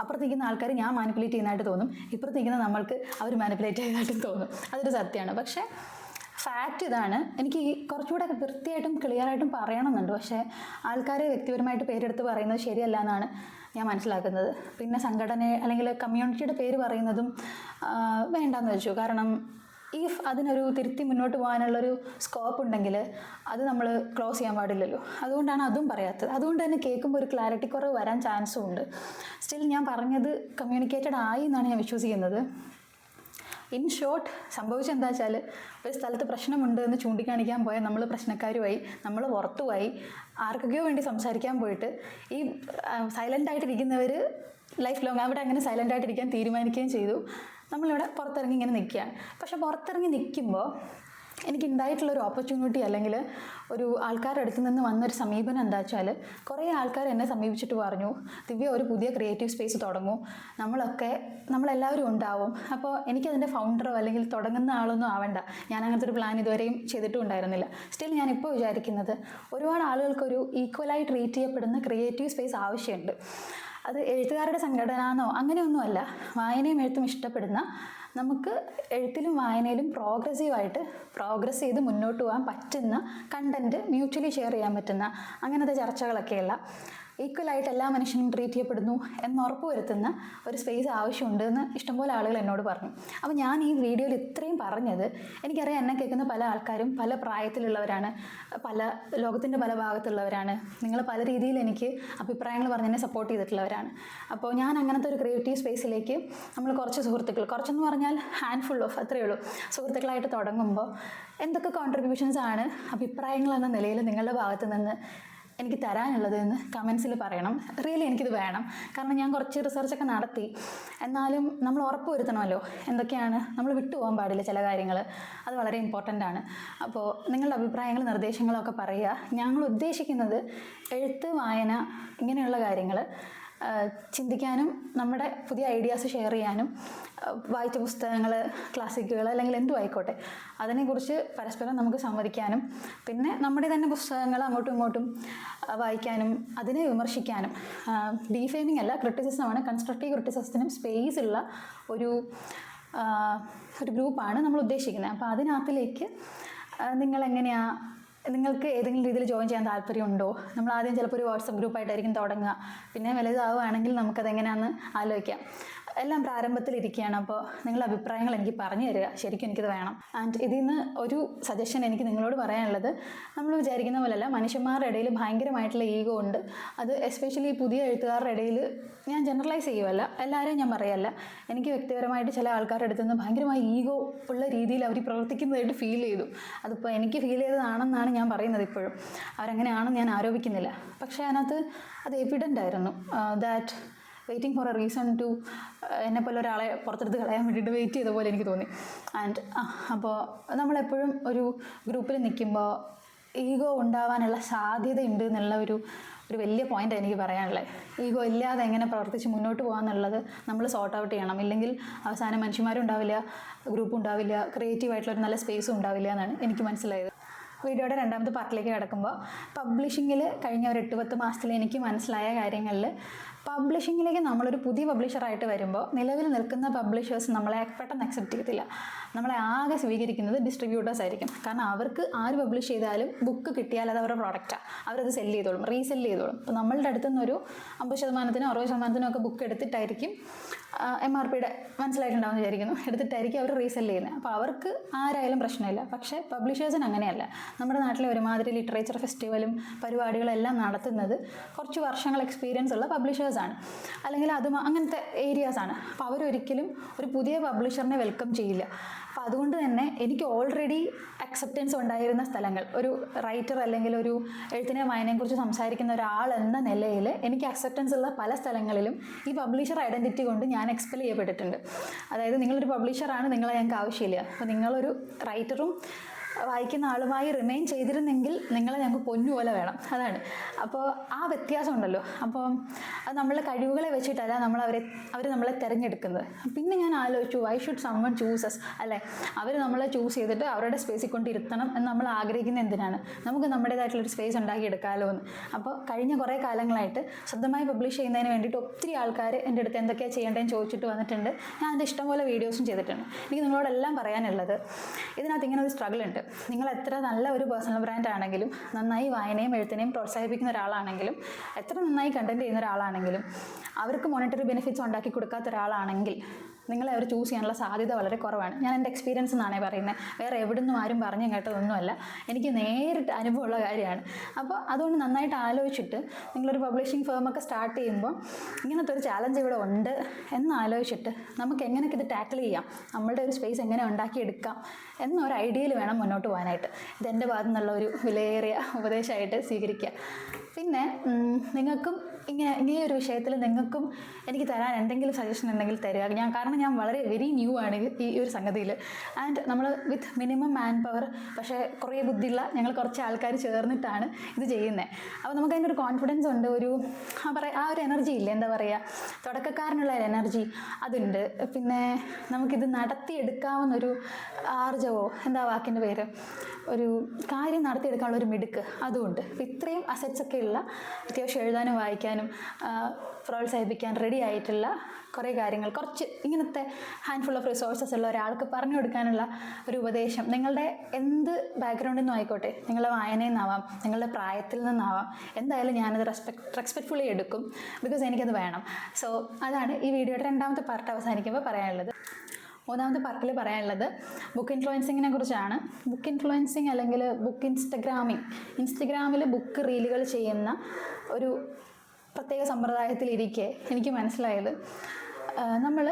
അപ്പുറത്തേക്കുന്ന ആൾക്കാർ ഞാൻ മാനിപ്പുലേറ്റ് ചെയ്യുന്നതായിട്ട് തോന്നും. ഇപ്പുറത്തേക്കുന്ന നമ്മൾക്ക് അവർ മാനിപ്പുലേറ്റ് ചെയ്തതായിട്ടും തോന്നും. അതൊരു സത്യമാണ്. പക്ഷേ ഫാക്റ്റ് ഇതാണ്. എനിക്ക് കുറച്ചുകൂടെ വൃത്തിയായിട്ടും ക്ലിയർ ആയിട്ടും പറയണമെന്നുണ്ട്. പക്ഷേ ആൾക്കാരെ വ്യക്തിപരമായിട്ട് പേരെടുത്ത് പറയുന്നത് ശരിയല്ല എന്നാണ് ഞാൻ മനസ്സിലാക്കുന്നത്. പിന്നെ സംഘടന അല്ലെങ്കിൽ കമ്മ്യൂണിറ്റിയുടെ പേര് പറയുന്നതും വേണ്ടെന്ന് വെച്ചു. കാരണം ഇഫ് അതിനൊരു തിരുത്തി മുന്നോട്ട് പോകാനുള്ളൊരു സ്കോപ്പ് ഉണ്ടെങ്കിൽ അത് നമ്മൾ ക്ലോസ് ചെയ്യാൻ പാടില്ലല്ലോ. അതുകൊണ്ടാണ് അതും പറയാത്തത്. അതുകൊണ്ട് തന്നെ കേൾക്കുമ്പോൾ ഒരു ക്ലാരിറ്റി കുറവ് വരാൻ ചാൻസും ഉണ്ട്. സ്റ്റിൽ ഞാൻ പറഞ്ഞത് കമ്മ്യൂണിക്കേറ്റഡ് ആയി എന്നാണ് ഞാൻ വിശ്വസിക്കുന്നത്. ഇൻ ഷോർട്ട് സംഭവിച്ചത് എന്താ വെച്ചാൽ ഒരു സ്ഥലത്ത് പ്രശ്നമുണ്ട് എന്ന് ചൂണ്ടിക്കാണിക്കാൻ പോയാൽ നമ്മൾ പ്രശ്നക്കാരുമായി നമ്മൾ പുറത്തുമായി ആർക്കൊക്കെയോ വേണ്ടി സംസാരിക്കാൻ പോയിട്ട് ഈ സൈലന്റ് ആയിട്ടിരിക്കുന്നവർ ലൈഫ് ലോങ് അവിടെ അങ്ങനെ സൈലന്റ് ആയിട്ടിരിക്കാൻ തീരുമാനിക്കുകയും ചെയ്തു. നമ്മളിവിടെ പുറത്തിറങ്ങി ഇങ്ങനെ നിൽക്കുകയാണ്. പക്ഷെ പുറത്തിറങ്ങി നിൽക്കുമ്പോൾ എനിക്ക് ഉണ്ടായിട്ടുള്ള ഒരു ഓപ്പർച്യൂണിറ്റി അല്ലെങ്കിൽ ഒരു ആൾക്കാരുടെ അടുത്ത് നിന്ന് വന്നൊരു സമീപനം എന്താ വെച്ചാൽ കുറേ ആൾക്കാർ എന്നെ സമീപിച്ചിട്ട് പറഞ്ഞു ദിവ്യ ഒരു പുതിയ ക്രിയേറ്റീവ് സ്പേസ് തുടങ്ങും. നമ്മളൊക്കെ നമ്മളെല്ലാവരും ഉണ്ടാവും. അപ്പോൾ എനിക്കതിന്റെ ഫൗണ്ടറോ അല്ലെങ്കിൽ തുടങ്ങുന്ന ആളൊന്നും ആവണ്ട. ഞാൻ അങ്ങനത്തെ ഒരു പ്ലാൻ ഇതുവരെയും ചെയ്തിട്ടും ഉണ്ടായിരുന്നില്ല സ്റ്റിൽ ഞാനിപ്പോൾ വിചാരിക്കുന്നത് ഒരുപാട് ആളുകൾക്കൊരു ഈക്വലായി ട്രീറ്റ് ചെയ്യപ്പെടുന്ന ക്രിയേറ്റീവ് സ്പേസ് ആവശ്യമുണ്ട്. അത് എഴുത്തുകാരുടെ സംഘടന എന്നോ അങ്ങനെയൊന്നുമല്ല. വായനയും എഴുത്തും ഇഷ്ടപ്പെടുന്ന നമുക്ക് എഴുത്തിലും വായനയിലും പ്രോഗ്രസീവായിട്ട് പ്രോഗ്രസ് ചെയ്ത് മുന്നോട്ട് പോകാൻ പറ്റുന്ന കണ്ടന്റ് മ്യൂച്വലി ഷെയർ ചെയ്യാൻ പറ്റുന്ന അങ്ങനത്തെ ചർച്ചകളൊക്കെയുള്ള ഈക്വലായിട്ട് എല്ലാ മനുഷ്യനും ട്രീറ്റ് ചെയ്യപ്പെടുന്നു എന്ന് ഉറപ്പ് വരുത്തുന്ന ഒരു സ്പേസ് ആവശ്യമുണ്ട് എന്ന് ഇഷ്ടംപോലെ ആളുകൾ എന്നോട് പറഞ്ഞു. അപ്പോൾ ഞാൻ ഈ വീഡിയോയിൽ ഇത്രയും പറഞ്ഞത് എനിക്കറിയാം എന്നെ കേൾക്കുന്ന പല ആൾക്കാരും പല പ്രായത്തിലുള്ളവരാണ് പല ലോകത്തിന്റെ പല ഭാഗത്തുള്ളവരാണ്. നിങ്ങൾ പല രീതിയിൽ എനിക്ക് അഭിപ്രായങ്ങൾ പറഞ്ഞ് എന്നെ സപ്പോർട്ട് ചെയ്തിട്ടുള്ളവരാണ്. അപ്പോൾ ഞാൻ അങ്ങനത്തെ ഒരു ക്രിയേറ്റീവ് സ്പേസിലേക്ക് നമ്മൾ കുറച്ച് സുഹൃത്തുക്കൾ കുറച്ചെന്ന് പറഞ്ഞാൽ ഹാൻഡ് ഫുൾ ഓഫ് അത്രയേ ഉള്ളൂ. സുഹൃത്തുക്കളായിട്ട് തുടങ്ങുമ്പോൾ എന്തൊക്കെ കോൺട്രിബ്യൂഷൻസ് ആണ് അഭിപ്രായങ്ങൾ എന്ന നിലയിൽ നിങ്ങളുടെ ഭാഗത്ത് നിന്ന് എനിക്ക് തരാനുള്ളത് എന്ന് കമൻസിൽ പറയണം. റിയലി എനിക്കിത് വേണം. കാരണം ഞാൻ കുറച്ച് റിസർച്ചൊക്കെ നടത്തി. എന്നാലും നമ്മൾ ഉറപ്പ് വരുത്തണമല്ലോ. എന്തൊക്കെയാണ്? നമ്മൾ വിട്ടുപോകാൻ പാടില്ല ചില കാര്യങ്ങൾ. അത് വളരെ ഇമ്പോർട്ടന്റ് ആണ്. അപ്പോൾ നിങ്ങളുടെ അഭിപ്രായങ്ങൾ നിർദ്ദേശങ്ങളൊക്കെ പറയുക. ഞങ്ങൾ ഉദ്ദേശിക്കുന്നത് എഴുത്ത് വായന ഇങ്ങനെയുള്ള കാര്യങ്ങൾ. ചിന്തിക്കാനും നമ്മുടെ പുതിയ ഐഡിയാസ് ഷെയർ ചെയ്യാനും വായിച്ച പുസ്തകങ്ങൾ ക്ലാസിക്കുകൾ അല്ലെങ്കിൽ എന്തും ആയിക്കോട്ടെ അതിനെക്കുറിച്ച് പരസ്പരം നമുക്ക് സംവദിക്കാനും പിന്നെ നമ്മുടെ തന്നെ പുസ്തകങ്ങൾ അങ്ങോട്ടും ഇങ്ങോട്ടും വായിക്കാനും അതിനെ വിമർശിക്കാനും ഡീഫെയിമിംഗ് അല്ല ക്രിറ്റിസിസമാണ് കൺസ്ട്രക്റ്റീവ് ക്രിറ്റിസിസത്തിനും സ്പേസ് ഉള്ള ഒരു ഒരു ഗ്രൂപ്പാണ് നമ്മൾ ഉദ്ദേശിക്കുന്നത്. അപ്പോൾ അതിനകത്തിലേക്ക് നിങ്ങൾ എങ്ങനെയാണ് നിങ്ങൾക്ക് ഏതെങ്കിലും രീതിയിൽ ജോയിൻ ചെയ്യാൻ താല്പര്യമുണ്ടോ? നമ്മൾ ആദ്യം ചിലപ്പോൾ ഒരു വാട്സപ്പ് ഗ്രൂപ്പായിട്ടായിരിക്കും തുടങ്ങുക. പിന്നെ വലുതാവുകയാണെങ്കിൽ നമുക്കത് എങ്ങനെയാണെന്ന് ആലോചിക്കാം. എല്ലാം പ്രാരംഭത്തിൽ ഇരിക്കുകയാണ് അപ്പോൾ നിങ്ങളുടെ അഭിപ്രായങ്ങൾ എനിക്ക് പറഞ്ഞു തരിക. ശരിക്കും എനിക്കിത് വേണം. ആൻഡ് ഇതിൽ നിന്ന് ഒരു സജഷൻ എനിക്ക് നിങ്ങളോട് പറയാനുള്ളത് നമ്മൾ വിചാരിക്കുന്ന പോലെയല്ല മനുഷ്യന്മാരുടെ ഇടയിൽ ഭയങ്കരമായിട്ടുള്ള ഈഗോ ഉണ്ട്. അത് എസ്പെഷ്യലി പുതിയ എഴുത്തുകാരുടെ ഇടയിൽ ഞാൻ ജനറലൈസ് ചെയ്യുമല്ല എല്ലാവരെയും ഞാൻ പറയല്ല. എനിക്ക് വ്യക്തിപരമായിട്ട് ചില ആൾക്കാരുടെ അടുത്ത് നിന്ന് ഭയങ്കരമായി ഈഗോ ഉള്ള രീതിയിൽ അവർ പ്രവർത്തിക്കുന്നതായിട്ട് ഫീൽ ചെയ്തു. അതിപ്പോൾ എനിക്ക് ഫീൽ ചെയ്തതാണെന്നാണ് ഞാൻ പറയുന്നത് ഇപ്പോഴും. അവരങ്ങനെയാണെന്ന് ഞാൻ ആരോപിക്കുന്നില്ല. പക്ഷേ അതിനകത്ത് അത് എവിഡന്റ് ആയിരുന്നു that waiting for a reason to എന്നെ പോലെ ഒരാളെ പുറത്തെടുത്ത് കളയാൻ വേണ്ടിയിട്ട് വെയിറ്റ് ചെയ്ത പോലെ എനിക്ക് തോന്നി. ആൻഡ് അപ്പോൾ നമ്മളെപ്പോഴും ഒരു ഗ്രൂപ്പിൽ നിൽക്കുമ്പോൾ ഈഗോ ഉണ്ടാവാനുള്ള സാധ്യതയുണ്ട് എന്നുള്ള ഒരു ഒരു വലിയ പോയിന്റ് എനിക്ക് പറയാനുള്ളത് ഈഗോ ഇല്ലാതെ എങ്ങനെ പ്രവർത്തിച്ച് മുന്നോട്ട് പോകാമെന്നുള്ളത് നമ്മൾ സോർട്ട് ഔട്ട് ചെയ്യണം. ഇല്ലെങ്കിൽ അവസാനം മനുഷ്യന്മാരുണ്ടാവില്ല ഗ്രൂപ്പ് ഉണ്ടാവില്ല ക്രിയേറ്റീവായിട്ടുള്ള ഒരു നല്ല സ്പേസും ഉണ്ടാവില്ല എന്നാണ് എനിക്ക് മനസ്സിലായത്. വീഡിയോയുടെ രണ്ടാമത്തെ പാർട്ടിലേക്ക് കിടക്കുമ്പോൾ പബ്ലിഷിങ്ങിൽ കഴിഞ്ഞ ഒരു എട്ട് പത്ത് മാസത്തിൽ എനിക്ക് മനസ്സിലായ കാര്യങ്ങളിൽ പബ്ലിഷിങ്ങിലേക്ക് നമ്മളൊരു പുതിയ പബ്ലിഷറായിട്ട് വരുമ്പോൾ നിലവിൽ നിൽക്കുന്ന പബ്ലിഷേഴ്സ് നമ്മളെ പെട്ടെന്ന് അക്സെപ്റ്റ് ചെയ്യത്തില്ല. നമ്മളെ ആകെ സ്വീകരിക്കുന്നത് ഡിസ്ട്രിബ്യൂട്ടേഴ്സ് ആയിരിക്കും കാരണം അവർക്ക് ആര് പബ്ലിഷ് ചെയ്താലും ബുക്ക് കിട്ടിയാൽ അത് അവരുടെ പ്രോഡക്റ്റാണ് അവരത് സെൽ ചെയ്തോളും റീസെൽ ചെയ്തോളും. അപ്പോൾ നമ്മളുടെ അടുത്ത് നിന്നൊരു അമ്പത് ശതമാനത്തിനോ അറുപത് ശതമാനത്തിനോ ഒക്കെ ബുക്ക് എടുത്തിട്ടായിരിക്കും എം ആർ പിയുടെ മനസ്സിലായിട്ടുണ്ടാവും വിചാരിക്കുന്നു. എടുത്തിട്ടായിരിക്കും അവർ റീസെൽ ചെയ്യുന്നത്. അപ്പോൾ അവർക്ക് ആരായാലും പ്രശ്നമില്ല. പക്ഷേ പബ്ലിഷേഴ്സിന് അങ്ങനെയല്ല. നമ്മുടെ നാട്ടിലെ ഒരുമാതിരി ലിറ്ററേച്ചർ ഫെസ്റ്റിവലും പരിപാടികളെല്ലാം നടത്തുന്നത് കുറച്ച് വർഷങ്ങൾ എക്സ്പീരിയൻസ് ഉള്ള പബ്ലിഷേഴ്സാണ് അല്ലെങ്കിൽ അത് അങ്ങനത്തെ ഏരിയാസാണ് അപ്പോൾ അവരൊരിക്കലും ഒരു പുതിയ പബ്ലിഷറിനെ വെൽക്കം ചെയ്യില്ല. അപ്പോൾ അതുകൊണ്ട് തന്നെ എനിക്ക് ഓൾറെഡി അക്സെപ്റ്റൻസ് ഉണ്ടായിരുന്ന സ്ഥലങ്ങൾ. ഒരു റൈറ്റർ അല്ലെങ്കിൽ ഒരു എഴുത്തിനെ വായനയെക്കുറിച്ച് സംസാരിക്കുന്ന ഒരാൾ എന്ന നിലയിൽ എനിക്ക് അക്സെപ്റ്റൻസ് ഉള്ള പല സ്ഥലങ്ങളിലും ഈ പബ്ലിഷർ ഐഡന്റിറ്റി കൊണ്ട് ഞാൻ എക്സ്പെൽ ചെയ്യപ്പെട്ടിട്ടുണ്ട്. അതായത് നിങ്ങളൊരു പബ്ലിഷറാണ് നിങ്ങളെ ഞങ്ങൾക്ക് ആവശ്യമില്ല. അപ്പോൾ നിങ്ങളൊരു റൈറ്ററും വായിക്കുന്ന ആളുമായി റിമെയിൻ ചെയ്തിരുന്നെങ്കിൽ നിങ്ങളെ ഞങ്ങൾക്ക് പൊന്നുപോലെ വേണം. അതാണ്. അപ്പോൾ ആ വ്യത്യാസം ഉണ്ടല്ലോ അപ്പോൾ അത് നമ്മളെ കഴിവുകളെ വെച്ചിട്ടല്ല നമ്മൾ അവരെ അവർ നമ്മളെ തിരഞ്ഞെടുക്കുന്നത്. പിന്നെ ഞാൻ ആലോചിച്ചു വൈ ഷുഡ് സമ്മൺ ചൂസസ് അല്ലേ? അവർ നമ്മളെ ചൂസ് ചെയ്തിട്ട് അവരുടെ സ്പേസിൽ കൊണ്ടിരുത്തണം എന്ന് നമ്മൾ ആഗ്രഹിക്കുന്ന എന്തിനാണ്? നമുക്ക് നമ്മുടേതായിട്ടുള്ളൊരു സ്പേസ് ഉണ്ടാക്കി എടുക്കാമല്ലോ എന്ന്. അപ്പോൾ കഴിഞ്ഞ കുറേ കാലങ്ങളായിട്ട് സ്വന്തമായി പബ്ലിഷ് ചെയ്യുന്നതിന് വേണ്ടിയിട്ട് ഒത്തിരി ആൾക്കാർ എന്റെ അടുത്ത് എന്തൊക്കെയാണ് ചെയ്യേണ്ടതെന്ന് ചോദിച്ചിട്ട് വന്നിട്ടുണ്ട്. ഞാൻ അതിന്റെ ഇഷ്ടംപോലെ വീഡിയോസും ചെയ്തിട്ടുണ്ട്. എനിക്ക് നിങ്ങളോടെല്ലാം പറയാനുള്ളത് ഇതിനകത്ത് ഇങ്ങനെ ഒരു സ്ട്രഗിൾ ഉണ്ട്. നിങ്ങൾ എത്ര നല്ല ഒരു പേഴ്സണൽ ബ്രാൻഡ് ആണെങ്കിലും നന്നായി വായനയും എഴുത്തിനെയും പ്രോത്സാഹിപ്പിക്കുന്ന ഒരാളാണെങ്കിലും എത്ര നന്നായി കണ്ടന്റ് ചെയ്യുന്ന ഒരാളാണെങ്കിലും അവർക്ക് മോണിറ്ററി ബെനിഫിറ്റ്സ് ഉണ്ടാക്കി കൊടുക്കാത്ത ഒരാളാണെങ്കിൽ നിങ്ങളെ അവർ ചൂസ് ചെയ്യാനുള്ള സാധ്യത വളരെ കുറവാണ്. ഞാൻ എന്റെ എക്സ്പീരിയൻസ് എന്നാണേ പറയുന്നത് വേറെ എവിടെ നിന്നും ആരും പറഞ്ഞു കേട്ടതൊന്നുമല്ല. എനിക്ക് നേരിട്ട് അനുഭവമുള്ള കാര്യമാണ്. അപ്പോൾ അതുകൊണ്ട് നന്നായിട്ട് ആലോചിച്ചിട്ട് നിങ്ങളൊരു പബ്ലിഷിംഗ് ഫേമൊക്കെ സ്റ്റാർട്ട് ചെയ്യുമ്പോൾ ഇങ്ങനത്തെ ഒരു ചാലഞ്ച് ഇവിടെ ഉണ്ട് എന്ന് ആലോചിച്ചിട്ട് നമുക്ക് എങ്ങനെയൊക്കെ ഇത് ടാക്കിൾ ചെയ്യാം? നമ്മളുടെ ഒരു സ്പേസ് എങ്ങനെ ഉണ്ടാക്കിയെടുക്കാം? എന്നൊരു ഐഡിയയിൽ വേണം മുന്നോട്ട് പോകാനായിട്ട്. ഇതെന്റെ ഭാഗത്തു നിന്നുള്ള ഒരു വിലയേറിയ ഉപദേശമായിട്ട് സ്വീകരിക്കുക. പിന്നെ നിങ്ങൾക്കും ഇങ്ങനെ ഇങ്ങനെ ഒരു വിഷയത്തിൽ നിങ്ങൾക്കും എനിക്ക് തരാൻ എന്തെങ്കിലും സജഷൻ ഉണ്ടെങ്കിൽ തരിക. ഞാൻ കാരണം ഞാൻ വളരെ വെരി ന്യൂ ആണ് ഈ- ഒരു സംഗതിയിൽ. ആൻഡ് നമ്മൾ വിത്ത് മിനിമം മാൻ പവർ പക്ഷേ കുറേ ബുദ്ധിയുള്ള ഞങ്ങൾ കുറച്ച് ആൾക്കാർ ചേർന്നിട്ടാണ് ഇത് ചെയ്യുന്നത് അപ്പോൾ നമുക്ക് അതിന്റെ ഒരു കോൺഫിഡൻസ് ഉണ്ട് ഒരു ആ പറയാ ആ ഒരു എനർജി ഇല്ല എന്താ പറയുക തുടക്കക്കാരനുള്ള ഒരു എനർജി അതുണ്ട്. പിന്നെ നമുക്കിത് നടത്തിയെടുക്കാവുന്ന ഒരു ആർജവോ എന്താ വാക്കിന്റെ പേര്? ഒരു കാര്യം നടത്തിയെടുക്കാനുള്ള ഒരു മിടുക്ക് അതുകൊണ്ട്. ഇത്രയും അസറ്റ്സ് ഒക്കെ ഉള്ള അത്യാവശ്യം എഴുതാനും വായിക്കാനും പ്രോത്സാഹിപ്പിക്കാൻ റെഡി ആയിട്ടുള്ള കുറേ കാര്യങ്ങൾ കുറച്ച് ഇങ്ങനത്തെ ഹാൻഡ്ഫുൾ ഓഫ് റിസോഴ്സസ് ഉള്ള ഒരാൾക്ക് പറഞ്ഞു കൊടുക്കാനുള്ള ഒരു ഉപദേശം. നിങ്ങളുടെ എന്ത് ബാക്ക്ഗ്രൗണ്ടിൽ നിന്നും ആയിക്കോട്ടെ. നിങ്ങളുടെ വായനയിൽ നിന്നാവാം നിങ്ങളുടെ പ്രായത്തിൽ നിന്നാവാം. എന്തായാലും ഞാനത് റെസ്പെക്ട് റെസ്പെക്ട്ഫുള്ളി എടുക്കും. ബിക്കോസ് എനിക്കത് വേണം. സോ അതാണ് ഈ വീഡിയോയുടെ രണ്ടാമത്തെ പാർട്ട് അവസാനിക്കുമ്പോൾ പറയാനുള്ളത്. മൂന്നാമത്തെ പാർട്ടിൽ പറയാനുള്ളത് ബുക്ക് ഇൻഫ്ലുവൻസിങ്ങിനെ കുറിച്ചാണ്. ബുക്ക് ഇൻഫ്ലുവൻസിങ് അല്ലെങ്കിൽ ബുക്ക് ഇൻസ്റ്റഗ്രാമിങ് ഇൻസ്റ്റഗ്രാമിൽ ബുക്ക് റീലുകൾ ചെയ്യുന്ന ഒരു പ്രത്യേക സമ്പ്രദായത്തിലിരിക്കെ എനിക്ക് മനസ്സിലായത്. നമ്മൾ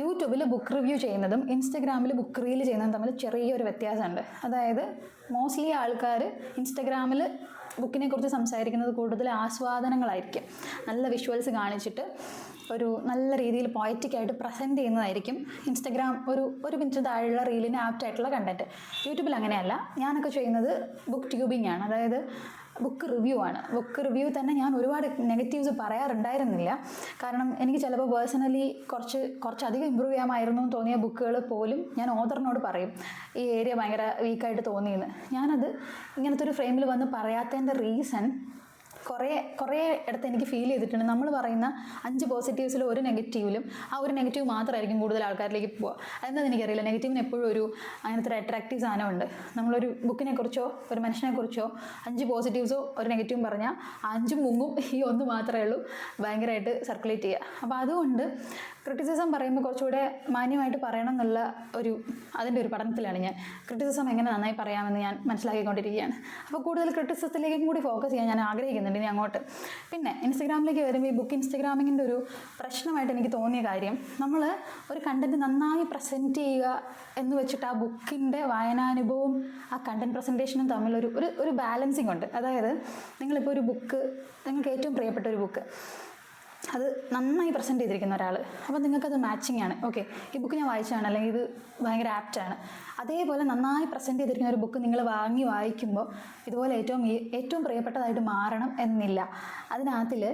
യൂട്യൂബിൽ ബുക്ക് റിവ്യൂ ചെയ്യുന്നതും ഇൻസ്റ്റഗ്രാമിൽ ബുക്ക് റീൽ ചെയ്യുന്നതും തമ്മിൽ ചെറിയൊരു വ്യത്യാസമുണ്ട്. അതായത് മോസ്റ്റ്ലി ആൾക്കാർ ഇൻസ്റ്റഗ്രാമിൽ ബുക്കിനെക്കുറിച്ച് സംസാരിക്കുന്നത് കൂടുതൽ ആസ്വാദനങ്ങളായിരിക്കും. നല്ല വിഷ്വൽസ് കാണിച്ചിട്ട് ഒരു നല്ല രീതിയിൽ പോയറ്റിക് ആയിട്ട് പ്രസന്റ് ചെയ്യുന്നതായിരിക്കും ഇൻസ്റ്റഗ്രാം ഒരു ഒരു മിനിറ്റ് താഴെയുള്ള റീലിന് ആപ്റ്റ് ആയിട്ടുള്ള കണ്ടന്റ് യൂട്യൂബിൽ അങ്ങനെയല്ല. ഞാനൊക്കെ ചെയ്യുന്നത് ബുക്ക് ട്യൂബിംഗ് ആണ്. അതായത് ബുക്ക് റിവ്യൂ ആണ്. ബുക്ക് റിവ്യൂ തന്നെ ഞാൻ ഒരുപാട് നെഗറ്റീവ്സ് പറയാറുണ്ടായിരുന്നില്ല. കാരണം എനിക്ക് ചിലപ്പോൾ പേഴ്സണലി കുറച്ച് കുറച്ചധികം ഇമ്പ്രൂവ് ചെയ്യാമായിരുന്നു എന്ന് തോന്നിയ ബുക്കുകൾ പോലും ഞാൻ ഓതറിനോട് പറയും. ഈ ഏരിയ ഭയങ്കര വീക്കായിട്ട് തോന്നിയെന്ന്. ഞാനത് ഇങ്ങനത്തെ ഒരു ഫ്രെയിമിൽ വന്ന് പറയാത്തതിന്റെ റീസൺ കുറേ കുറേ ഇടത്ത് എനിക്ക് ഫീൽ ചെയ്തിട്ടുണ്ട്. നമ്മൾ പറയുന്ന അഞ്ച് പോസിറ്റീവ്സിൽ ഒരു നെഗറ്റീവിലും ആ ഒരു നെഗറ്റീവ് മാത്രമായിരിക്കും കൂടുതൽ ആൾക്കാരിലേക്ക് പോവുക. അതെന്താണെന്ന് എനിക്കറിയില്ല. നെഗറ്റീവിന് എപ്പോഴും ഒരു അങ്ങനത്തെ ഒരു അട്രാക്റ്റീവ് സാധനമുണ്ട്. നമ്മളൊരു ബുക്കിനെ കുറിച്ചോ ഒരു മനുഷ്യനെ കുറിച്ചോ അഞ്ച് പോസിറ്റീവ്സോ ഒരു നെഗറ്റീവും പറഞ്ഞാൽ അഞ്ചും മുങ്ങും ഈ ഒന്ന് മാത്രമേ ഉള്ളൂ. ഭയങ്കരമായിട്ട് സർക്കുലേറ്റ് ചെയ്യുക. അപ്പോൾ അതുകൊണ്ട് ക്രിറ്റിസിസം പറയുമ്പോൾ കുറച്ചുകൂടെ മാന്യമായിട്ട് പറയണം എന്നുള്ള ഒരു അതിന്റെ ഒരു പഠനത്തിലാണ് ഞാൻ. ക്രിറ്റിസിസം എങ്ങനെ നന്നായി പറയാമെന്ന് ഞാൻ മനസ്സിലാക്കിക്കൊണ്ടിരിക്കുകയാണ്. അപ്പോൾ കൂടുതൽ ക്രിറ്റിസിസത്തിലേക്കും കൂടി ഫോക്കസ് ചെയ്യാൻ ഞാൻ ആഗ്രഹിക്കുന്നുണ്ട് ഇനി അങ്ങോട്ട്. പിന്നെ ഇൻസ്റ്റഗ്രാമിലേക്ക് വരുമ്പോൾ ഈ ബുക്ക് ഇൻസ്റ്റഗ്രാമിങ്ങിന്റെ ഒരു പ്രശ്നമായിട്ട് എനിക്ക് തോന്നിയ കാര്യം നമ്മൾ ഒരു കണ്ടന്റ് നന്നായി പ്രസന്റ് ചെയ്യുക എന്ന് വെച്ചിട്ട് ആ ബുക്കിന്റെ വായനാനുഭവവും ആ കണ്ടന്റ് പ്രസന്റേഷനും തമ്മിലൊരു ഒരു ഒരു ബാലൻസിങ് ഉണ്ട്. അതായത് നിങ്ങളിപ്പോൾ ഒരു ബുക്ക് നിങ്ങൾക്ക് ഏറ്റവും പ്രിയപ്പെട്ട ഒരു ബുക്ക് അത് നന്നായി പ്രസന്റ് ചെയ്തിരിക്കുന്ന ഒരാൾ അപ്പോൾ നിങ്ങൾക്കത് മാച്ചിങ് ആണ്. ഓക്കെ ഈ ബുക്ക് ഞാൻ വായിച്ചതാണ്. അല്ലെങ്കിൽ ഇത് ഭയങ്കര ആപ്റ്റാണ് അതേപോലെ നന്നായി പ്രസന്റ് ചെയ്തിരിക്കുന്ന ഒരു ബുക്ക് നിങ്ങൾ വാങ്ങി വായിക്കുമ്പോൾ ഇതുപോലെ ഏറ്റവും ഏറ്റവും പ്രിയപ്പെട്ടതായിട്ട് മാറണം എന്നില്ല. അതിനകത്തിൽ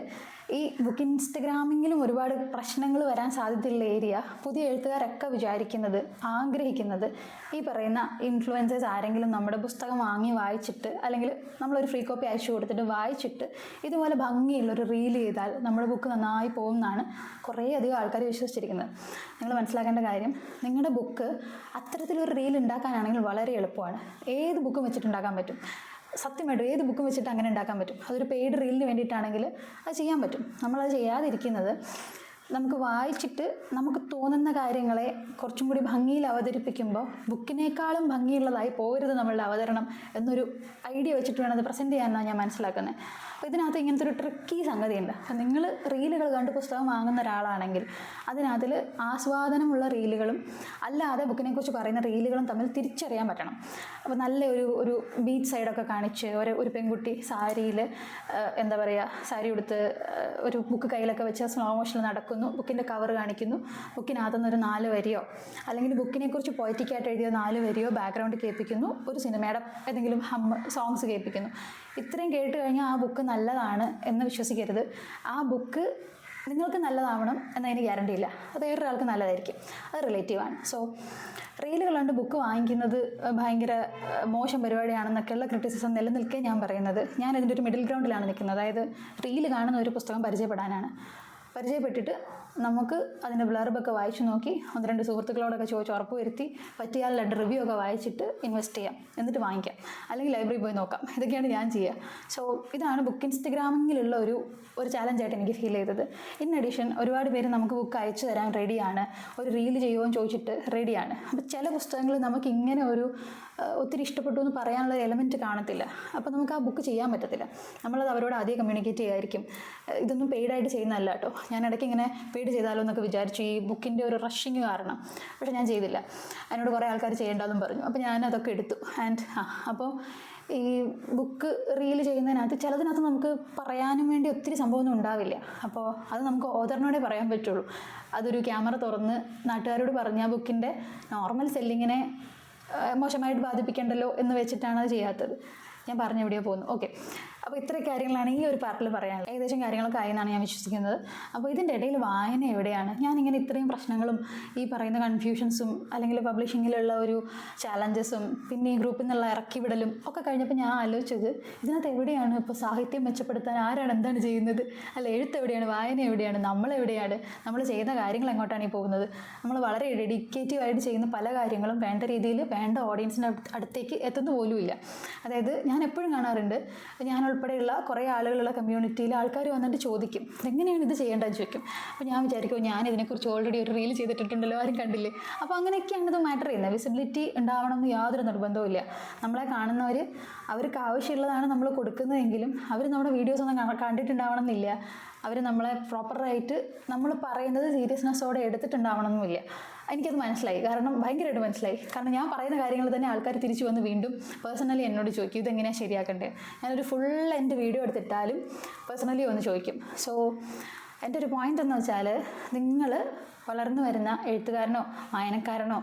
ഈ ബുക്ക് ഇൻസ്റ്റഗ്രാമിങ്ങിലും ഒരുപാട് പ്രശ്നങ്ങൾ വരാൻ സാധ്യതയുള്ള ഏരിയ. പുതിയ എഴുത്തുകാരൊക്കെ വിചാരിക്കുന്നത് ആഗ്രഹിക്കുന്നത് ഈ പറയുന്ന ഇൻഫ്ലുവൻസേഴ്സ് ആരെങ്കിലും നമ്മുടെ പുസ്തകം വാങ്ങി വായിച്ചിട്ട് അല്ലെങ്കിൽ നമ്മളൊരു ഫ്രീ കോപ്പി അയച്ചു കൊടുത്തിട്ട് വായിച്ചിട്ട് ഇതുപോലെ ഭംഗിയുള്ളൊരു റീൽ ചെയ്താൽ നമ്മുടെ ബുക്ക് നന്നായി പോകും എന്നാണ് കുറേ അധികം ആൾക്കാർ വിശ്വസിച്ചിരിക്കുന്നത്. നിങ്ങൾ മനസ്സിലാക്കേണ്ട കാര്യം നിങ്ങളുടെ ബുക്ക് അത്തരത്തിലൊരു റീൽ ഉണ്ടാക്കാനാണെങ്കിൽ വളരെ എളുപ്പമാണ്. ഏത് ബുക്കും വെച്ചിട്ടുണ്ടാക്കാൻ പറ്റും. സത്യമായിട്ടും ഏത് ബുക്കും വെച്ചിട്ട് അങ്ങനെ ഉണ്ടാക്കാൻ പറ്റും. അതൊരു പെയ്ഡ് റീലിന് വേണ്ടിയിട്ടാണെങ്കിൽ അത് ചെയ്യാൻ പറ്റും. നമ്മളത് ചെയ്യാതിരിക്കുന്നത് നമുക്ക് വായിച്ചിട്ട് നമുക്ക് തോന്നുന്ന കാര്യങ്ങളെ കുറച്ചും കൂടി ഭംഗിയിൽ അവതരിപ്പിക്കുമ്പോൾ ബുക്കിനേക്കാളും ഭംഗിയുള്ളതായി പോരുത് നമ്മളുടെ അവതരണം എന്നൊരു ഐഡിയ വെച്ചിട്ട് വേണം അത് പ്രസന്റ് ചെയ്യാനാണ് ഞാൻ മനസ്സിലാക്കുന്നത്. അപ്പോൾ ഇതിനകത്ത് ഇങ്ങനത്തെ ഒരു ട്രിക്കി സംഗതിയുണ്ട്. അപ്പം നിങ്ങൾ റീലുകൾ കണ്ട് പുസ്തകം വാങ്ങുന്ന ഒരാളാണെങ്കിൽ അതിനകത്തിൽ ആസ്വാദനമുള്ള റീലുകളും അല്ലാതെ ബുക്കിനെക്കുറിച്ച് പറയുന്ന റീലുകളും തമ്മിൽ തിരിച്ചറിയാൻ പറ്റണം. അപ്പോൾ നല്ല ഒരു ഒരു ബീച്ച് സൈഡൊക്കെ കാണിച്ച് ഒരു ഒരു പെൺകുട്ടി സാരിയിൽ എന്താ പറയുക സാരി ഉടുത്ത് ഒരു ബുക്ക് കയ്യിലൊക്കെ വെച്ച് സ്ലോ മോഷനിൽ നടക്കുന്നു. ബുക്കിന്റെ കവർ കാണിക്കുന്നു. ബുക്കിനകത്തുനിന്ന് ഒരു നാല് വരിയോ അല്ലെങ്കിൽ ബുക്കിനെക്കുറിച്ച് പോയറ്റിക്കായിട്ട് എഴുതിയ നാല് വരിയോ ബാക്ക്ഗ്രൗണ്ട് കേൾപ്പിക്കുന്നു. ഒരു സിനിമയുടെ ഏതെങ്കിലും ഹം സോങ്സ് കേൾപ്പിക്കുന്നു. ഇത്രയും കേട്ട് കഴിഞ്ഞാൽ ആ ബുക്ക് നല്ലതാണ് എന്ന് വിശ്വസിക്കരുത്. ആ ബുക്ക് നിങ്ങൾക്ക് നല്ലതാവണം എന്നതിന് ഗ്യാരണ്ടി ഇല്ല. അത് വേറൊരാൾക്ക് നല്ലതായിരിക്കും. അത് റിലേറ്റീവാണ് സോ റീലുകൾ കണ്ട് ബുക്ക് വാങ്ങിക്കുന്നത് ഭയങ്കര മോശം പരിപാടിയാണെന്നൊക്കെയുള്ള ക്രിറ്റിസിസം നിലനിൽക്കേ ഞാൻ പറയുന്നത്. ഞാൻ ഇതിന്റെ ഒരു മിഡിൽ ഗ്രൗണ്ടിലാണ് നിൽക്കുന്നത്. അതായത് റീൽ കാണുന്ന ഒരു പുസ്തകം പരിചയപ്പെടാനാണ്. പരിചയപ്പെട്ടിട്ട് നമുക്ക് അതിന്റെ ബ്ലർബൊക്കെ വായിച്ചു നോക്കി ഒന്ന് രണ്ട് സുഹൃത്തുക്കളോടൊക്കെ ചോദിച്ച് ഉറപ്പ് വരുത്തി പറ്റിയാൽ രണ്ട് റിവ്യൂ ഒക്കെ വായിച്ചിട്ട് ഇൻവെസ്റ്റ് ചെയ്യാം എന്നിട്ട് വാങ്ങിക്കാം. അല്ലെങ്കിൽ ലൈബ്രറി പോയി നോക്കാം. ഇതൊക്കെയാണ് ഞാൻ ചെയ്യുക സോ ഇതാണ് ബുക്ക് ഇൻസ്റ്റഗ്രാമിങ്ങിലുള്ള ഒരു ഒരു ചാലഞ്ചായിട്ട് എനിക്ക് ഫീൽ ചെയ്തത്. ഇൻ അഡീഷൻ ഒരുപാട് പേര് നമുക്ക് ബുക്ക് അയച്ചു തരാൻ റെഡിയാണ് ഒരു റീൽ ചെയ്യുമോ എന്ന് ചോദിച്ചിട്ട് റെഡിയാണ് അപ്പോൾ ചില പുസ്തകങ്ങൾ നമുക്ക് ഇങ്ങനെ ഒരു ഒത്തിരി ഇഷ്ടപ്പെട്ടു എന്ന് പറയാനുള്ള എലമെന്റ് കാണത്തില്ല. അപ്പോൾ നമുക്ക് ആ ബുക്ക് ചെയ്യാൻ പറ്റത്തില്ല. നമ്മളത് അവരോട് ആദ്യം കമ്മ്യൂണിക്കേറ്റ് ചെയ്യായിരിക്കും. ഇതൊന്നും പെയ്ഡായിട്ട് ചെയ്യുന്നതല്ല കേട്ടോ. ഞാൻ ഇടയ്ക്ക് ഇങ്ങനെ പെയ്ഡ് ചെയ്താലോ എന്നൊക്കെ വിചാരിച്ചു ഈ ബുക്കിന്റെ ഒരു റഷിങ് കാരണം. പക്ഷെ ഞാൻ ചെയ്തില്ല. അതിനോട് കുറേ ആൾക്കാർ ചെയ്യേണ്ടതെന്നും പറഞ്ഞു. അപ്പോൾ ഞാൻ അതൊക്കെ എടുത്തു. ആൻഡ് ആ അപ്പോൾ ഈ ബുക്ക് റീൽ ചെയ്യുന്നതിനകത്ത് ചിലതിനകത്ത് നമുക്ക് പറയാനും വേണ്ടി ഒത്തിരി സംഭവമൊന്നും ഉണ്ടാവില്ല. അപ്പോൾ അത് നമുക്ക് ഓദറിനോടെ പറയാൻ പറ്റുള്ളൂ. അതൊരു ക്യാമറ തുറന്ന് നാട്ടുകാരോട് പറഞ്ഞ ആ ബുക്കിന്റെ നോർമൽ സെല്ലിങ്ങിനെ മോശമായിട്ട് ബാധിപ്പിക്കണ്ടല്ലോ എന്ന് വെച്ചിട്ടാണ് അത് ചെയ്യാത്തത്. ഞാൻ പറഞ്ഞു എവിടെയോ പോകുന്നു ഓക്കെ. അപ്പോൾ ഇത്ര കാര്യങ്ങളാണ് ഈ ഒരു പാർട്ടിൽ പറയാനുള്ളത് ഏകദേശം കാര്യങ്ങളൊക്കെ ആയെന്നാണ് ഞാൻ വിശ്വസിക്കുന്നത്. അപ്പോൾ ഇതിന്റെ ഇടയിൽ വായന എവിടെയാണ്? ഞാനിങ്ങനെ ഇത്രയും പ്രശ്നങ്ങളും ഈ പറയുന്ന കൺഫ്യൂഷൻസും അല്ലെങ്കിൽ പബ്ലിഷിങ്ങിലുള്ള ഒരു ചാലഞ്ചസും പിന്നെ ഈ ഗ്രൂപ്പിൽ നിന്നുള്ള ഇറക്കി വിടലും ഒക്കെ കഴിഞ്ഞപ്പോൾ ഞാൻ ആലോചിച്ചത് ഇതിനകത്ത് എവിടെയാണ് ഇപ്പോൾ സാഹിത്യം മെച്ചപ്പെടുത്താൻ ആരാണ് എന്താണ് ചെയ്യുന്നത്? അല്ല എഴുത്ത് എവിടെയാണ്? വായന എവിടെയാണ്? നമ്മൾ എവിടെയാണ്? നമ്മൾ ചെയ്യുന്ന കാര്യങ്ങൾ എങ്ങോട്ടാണ് ഈ പോകുന്നത്? നമ്മൾ വളരെ ഡെഡിക്കേറ്റീവ് ആയിട്ട് ചെയ്യുന്ന പല കാര്യങ്ങളും വേണ്ട രീതിയിൽ വേണ്ട ഓഡിയൻസിന്റെ അടുത്തേക്ക് എത്തുന്ന പോലുമില്ല. അതായത് ഞാൻ എപ്പോഴും കാണാറുണ്ട് ഞാൻ ഉൾപ്പെടെയുള്ള കുറേ ആളുകളുള്ള കമ്മ്യൂണിറ്റിയിൽ ആൾക്കാർ വന്നിട്ട് ചോദിക്കും എങ്ങനെയാണ് ഇത് ചെയ്യേണ്ടതെന്ന് ചോദിക്കും. അപ്പോൾ ഞാൻ വിചാരിക്കും ഞാൻ ഇതിനെക്കുറിച്ച് ഓൾറെഡി ഒരു റീൽ ചെയ്തിട്ടുണ്ടല്ലോ ആരും കണ്ടില്ലേ? അപ്പോൾ അങ്ങനെയൊക്കെയാണ് ഇത് മാറ്റർ ചെയ്യുന്നത്. വിസിബിലിറ്റി ഉണ്ടാവണം എന്ന് യാതൊരു നിർബന്ധവും ഇല്ല. നമ്മളെ കാണുന്നവർ അവർക്ക് ആവശ്യമുള്ളതാണ് നമ്മൾ കൊടുക്കുന്നതെങ്കിലും അവർ നമ്മുടെ വീഡിയോസ് ഒന്നും കാണ- കണ്ടിട്ടുണ്ടാവണം എന്നില്ല. അവർ നമ്മളെ പ്രോപ്പറായിട്ട് നമ്മൾ പറയുന്നത് സീരിയസ്നെസ്സോടെ എടുത്തിട്ടുണ്ടാവണമെന്നുമില്ല എനിക്കത് മനസ്സിലായി. കാരണം ഭയങ്കരമായിട്ട് മനസ്സിലായി. കാരണം ഞാൻ പറയുന്ന കാര്യങ്ങൾ തന്നെ ആൾക്കാർ തിരിച്ചു വന്ന് വീണ്ടും പേഴ്സണലി എന്നോട് ചോദിക്കും ഇതെങ്ങനെയാണ് ശരിയാക്കേണ്ടത് ഞാനൊരു ഫുൾ എന്റെ വീഡിയോ എടുത്തിട്ടാലും പേഴ്സണലി വന്ന് ചോദിക്കും. സോ എന്റെ ഒരു പോയിന്റ് എന്ന് വെച്ചാൽ നിങ്ങൾ വളർന്നു വരുന്ന എഴുത്തുകാരനോ വായനക്കാരനോ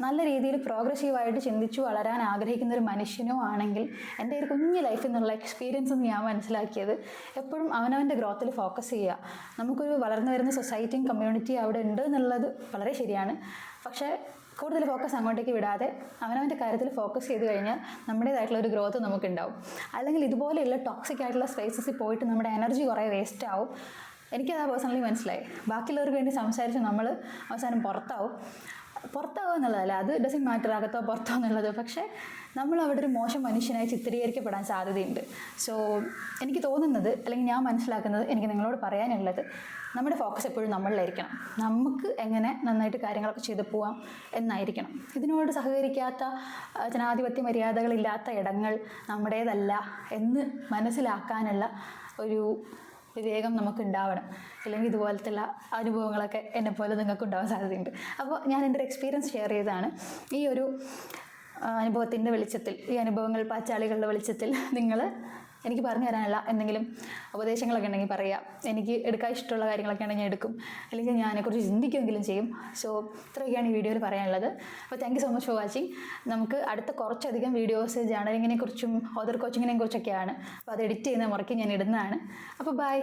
നല്ല രീതിയിൽ പ്രോഗ്രസീവായിട്ട് ചിന്തിച്ചു വളരാൻ ആഗ്രഹിക്കുന്ന ഒരു മനുഷ്യനോ ആണെങ്കിൽ എന്റെ ഒരു കുഞ്ഞു ലൈഫിൽ നിന്നുള്ള എക്സ്പീരിയൻസ് എന്ന് ഞാൻ മനസ്സിലാക്കിയത് എപ്പോഴും അവനവന്റെ ഗ്രോത്തിൽ ഫോക്കസ് ചെയ്യുക. നമുക്കൊരു വളർന്നു വരുന്ന സൊസൈറ്റിയും കമ്മ്യൂണിറ്റിയും അവിടെ ഉണ്ട് എന്നുള്ളത് വളരെ ശരിയാണ്. പക്ഷേ കൂടുതൽ ഫോക്കസ് അങ്ങോട്ടേക്ക് വിടാതെ അവനവന്റെ കാര്യത്തിൽ ഫോക്കസ് ചെയ്ത് കഴിഞ്ഞാൽ നമ്മുടേതായിട്ടുള്ള ഒരു ഗ്രോത്ത് നമുക്കുണ്ടാവും. അല്ലെങ്കിൽ ഇതുപോലെയുള്ള ടോക്സിക് ആയിട്ടുള്ള സ്പേസസിൽ പോയിട്ട് നമ്മുടെ എനർജി കുറേ വേസ്റ്റ് ആവും. എനിക്കത് പേഴ്സണലി മനസ്സിലായി. ബാക്കിയുള്ളവർക്ക് വേണ്ടി സംസാരിച്ച് നമ്മൾ അവസാനം പുറത്താവും. പുറത്താവുക എന്നുള്ളതല്ല അത് ഡസൻ മാറ്റർ അകത്തോ പുറത്തോ എന്നുള്ളത്. പക്ഷേ നമ്മൾ അവിടെ ഒരു മോശം മനുഷ്യനായി ചിത്രീകരിക്കപ്പെടാൻ സാധ്യതയുണ്ട്. സോ എനിക്ക് തോന്നുന്നത് അല്ലെങ്കിൽ ഞാൻ മനസ്സിലാക്കുന്നത് എനിക്ക് നിങ്ങളോട് പറയാനുള്ളത് നമ്മുടെ ഫോക്കസ് എപ്പോഴും നമ്മളിലായിരിക്കണം. നമുക്ക് എങ്ങനെ നന്നായിട്ട് കാര്യങ്ങളൊക്കെ ചെയ്തു പോവാം എന്നായിരിക്കണം. ഇതിനോട് സഹകരിക്കാത്ത ജനാധിപത്യ മര്യാദകളില്ലാത്ത ഇടങ്ങൾ നമ്മുടേതല്ല എന്ന് മനസ്സിലാക്കാനുള്ള ഒരു വിവേകം നമുക്ക് ഉണ്ടാവണം അല്ലെങ്കിൽ ഇതുപോലത്തുള്ള അനുഭവങ്ങളൊക്കെ എന്നെ പോലെ നിങ്ങൾക്ക് ഉണ്ടാവാൻ സാധ്യതയുണ്ട്. അപ്പോൾ ഞാൻ എന്റെ ഒരു എക്സ്പീരിയൻസ് ഷെയർ ചെയ്തതാണ്. ഈ ഒരു അനുഭവത്തിന്റെ വെളിച്ചത്തിൽ ഈ അനുഭവങ്ങൾ പാച്ചാളികളുടെ വെളിച്ചത്തിൽ നിങ്ങൾ എനിക്ക് പറഞ്ഞു തരാനുള്ള എന്തെങ്കിലും ഉപദേശങ്ങളൊക്കെ ഉണ്ടെങ്കിൽ പറയാം എനിക്ക് എടുക്കാൻ ഇഷ്ടമുള്ള കാര്യങ്ങളൊക്കെ ഉണ്ടെങ്കിൽ ഞാൻ എടുക്കും. അല്ലെങ്കിൽ ഞാൻ അതിനെക്കുറിച്ച് ചിന്തിക്കുമെങ്കിലും ചെയ്യും. സോ ഇത്രയൊക്കെയാണ് ഈ വീഡിയോയിൽ പറയാനുള്ളത്. അപ്പോൾ thank so much for watching നമുക്ക് അടുത്ത കുറച്ചധികം വീഡിയോസ് ജേണലിങ്ങിനെ കുറിച്ചും ഓദർ കോച്ചിങ്ങിനെ കുറിച്ചൊക്കെയാണ് അപ്പോൾ അത് എഡിറ്റ് ചെയ്യുന്ന മുറയ്ക്ക് ഞാൻ ഇടുന്നതാണ്. അപ്പോൾ ബൈ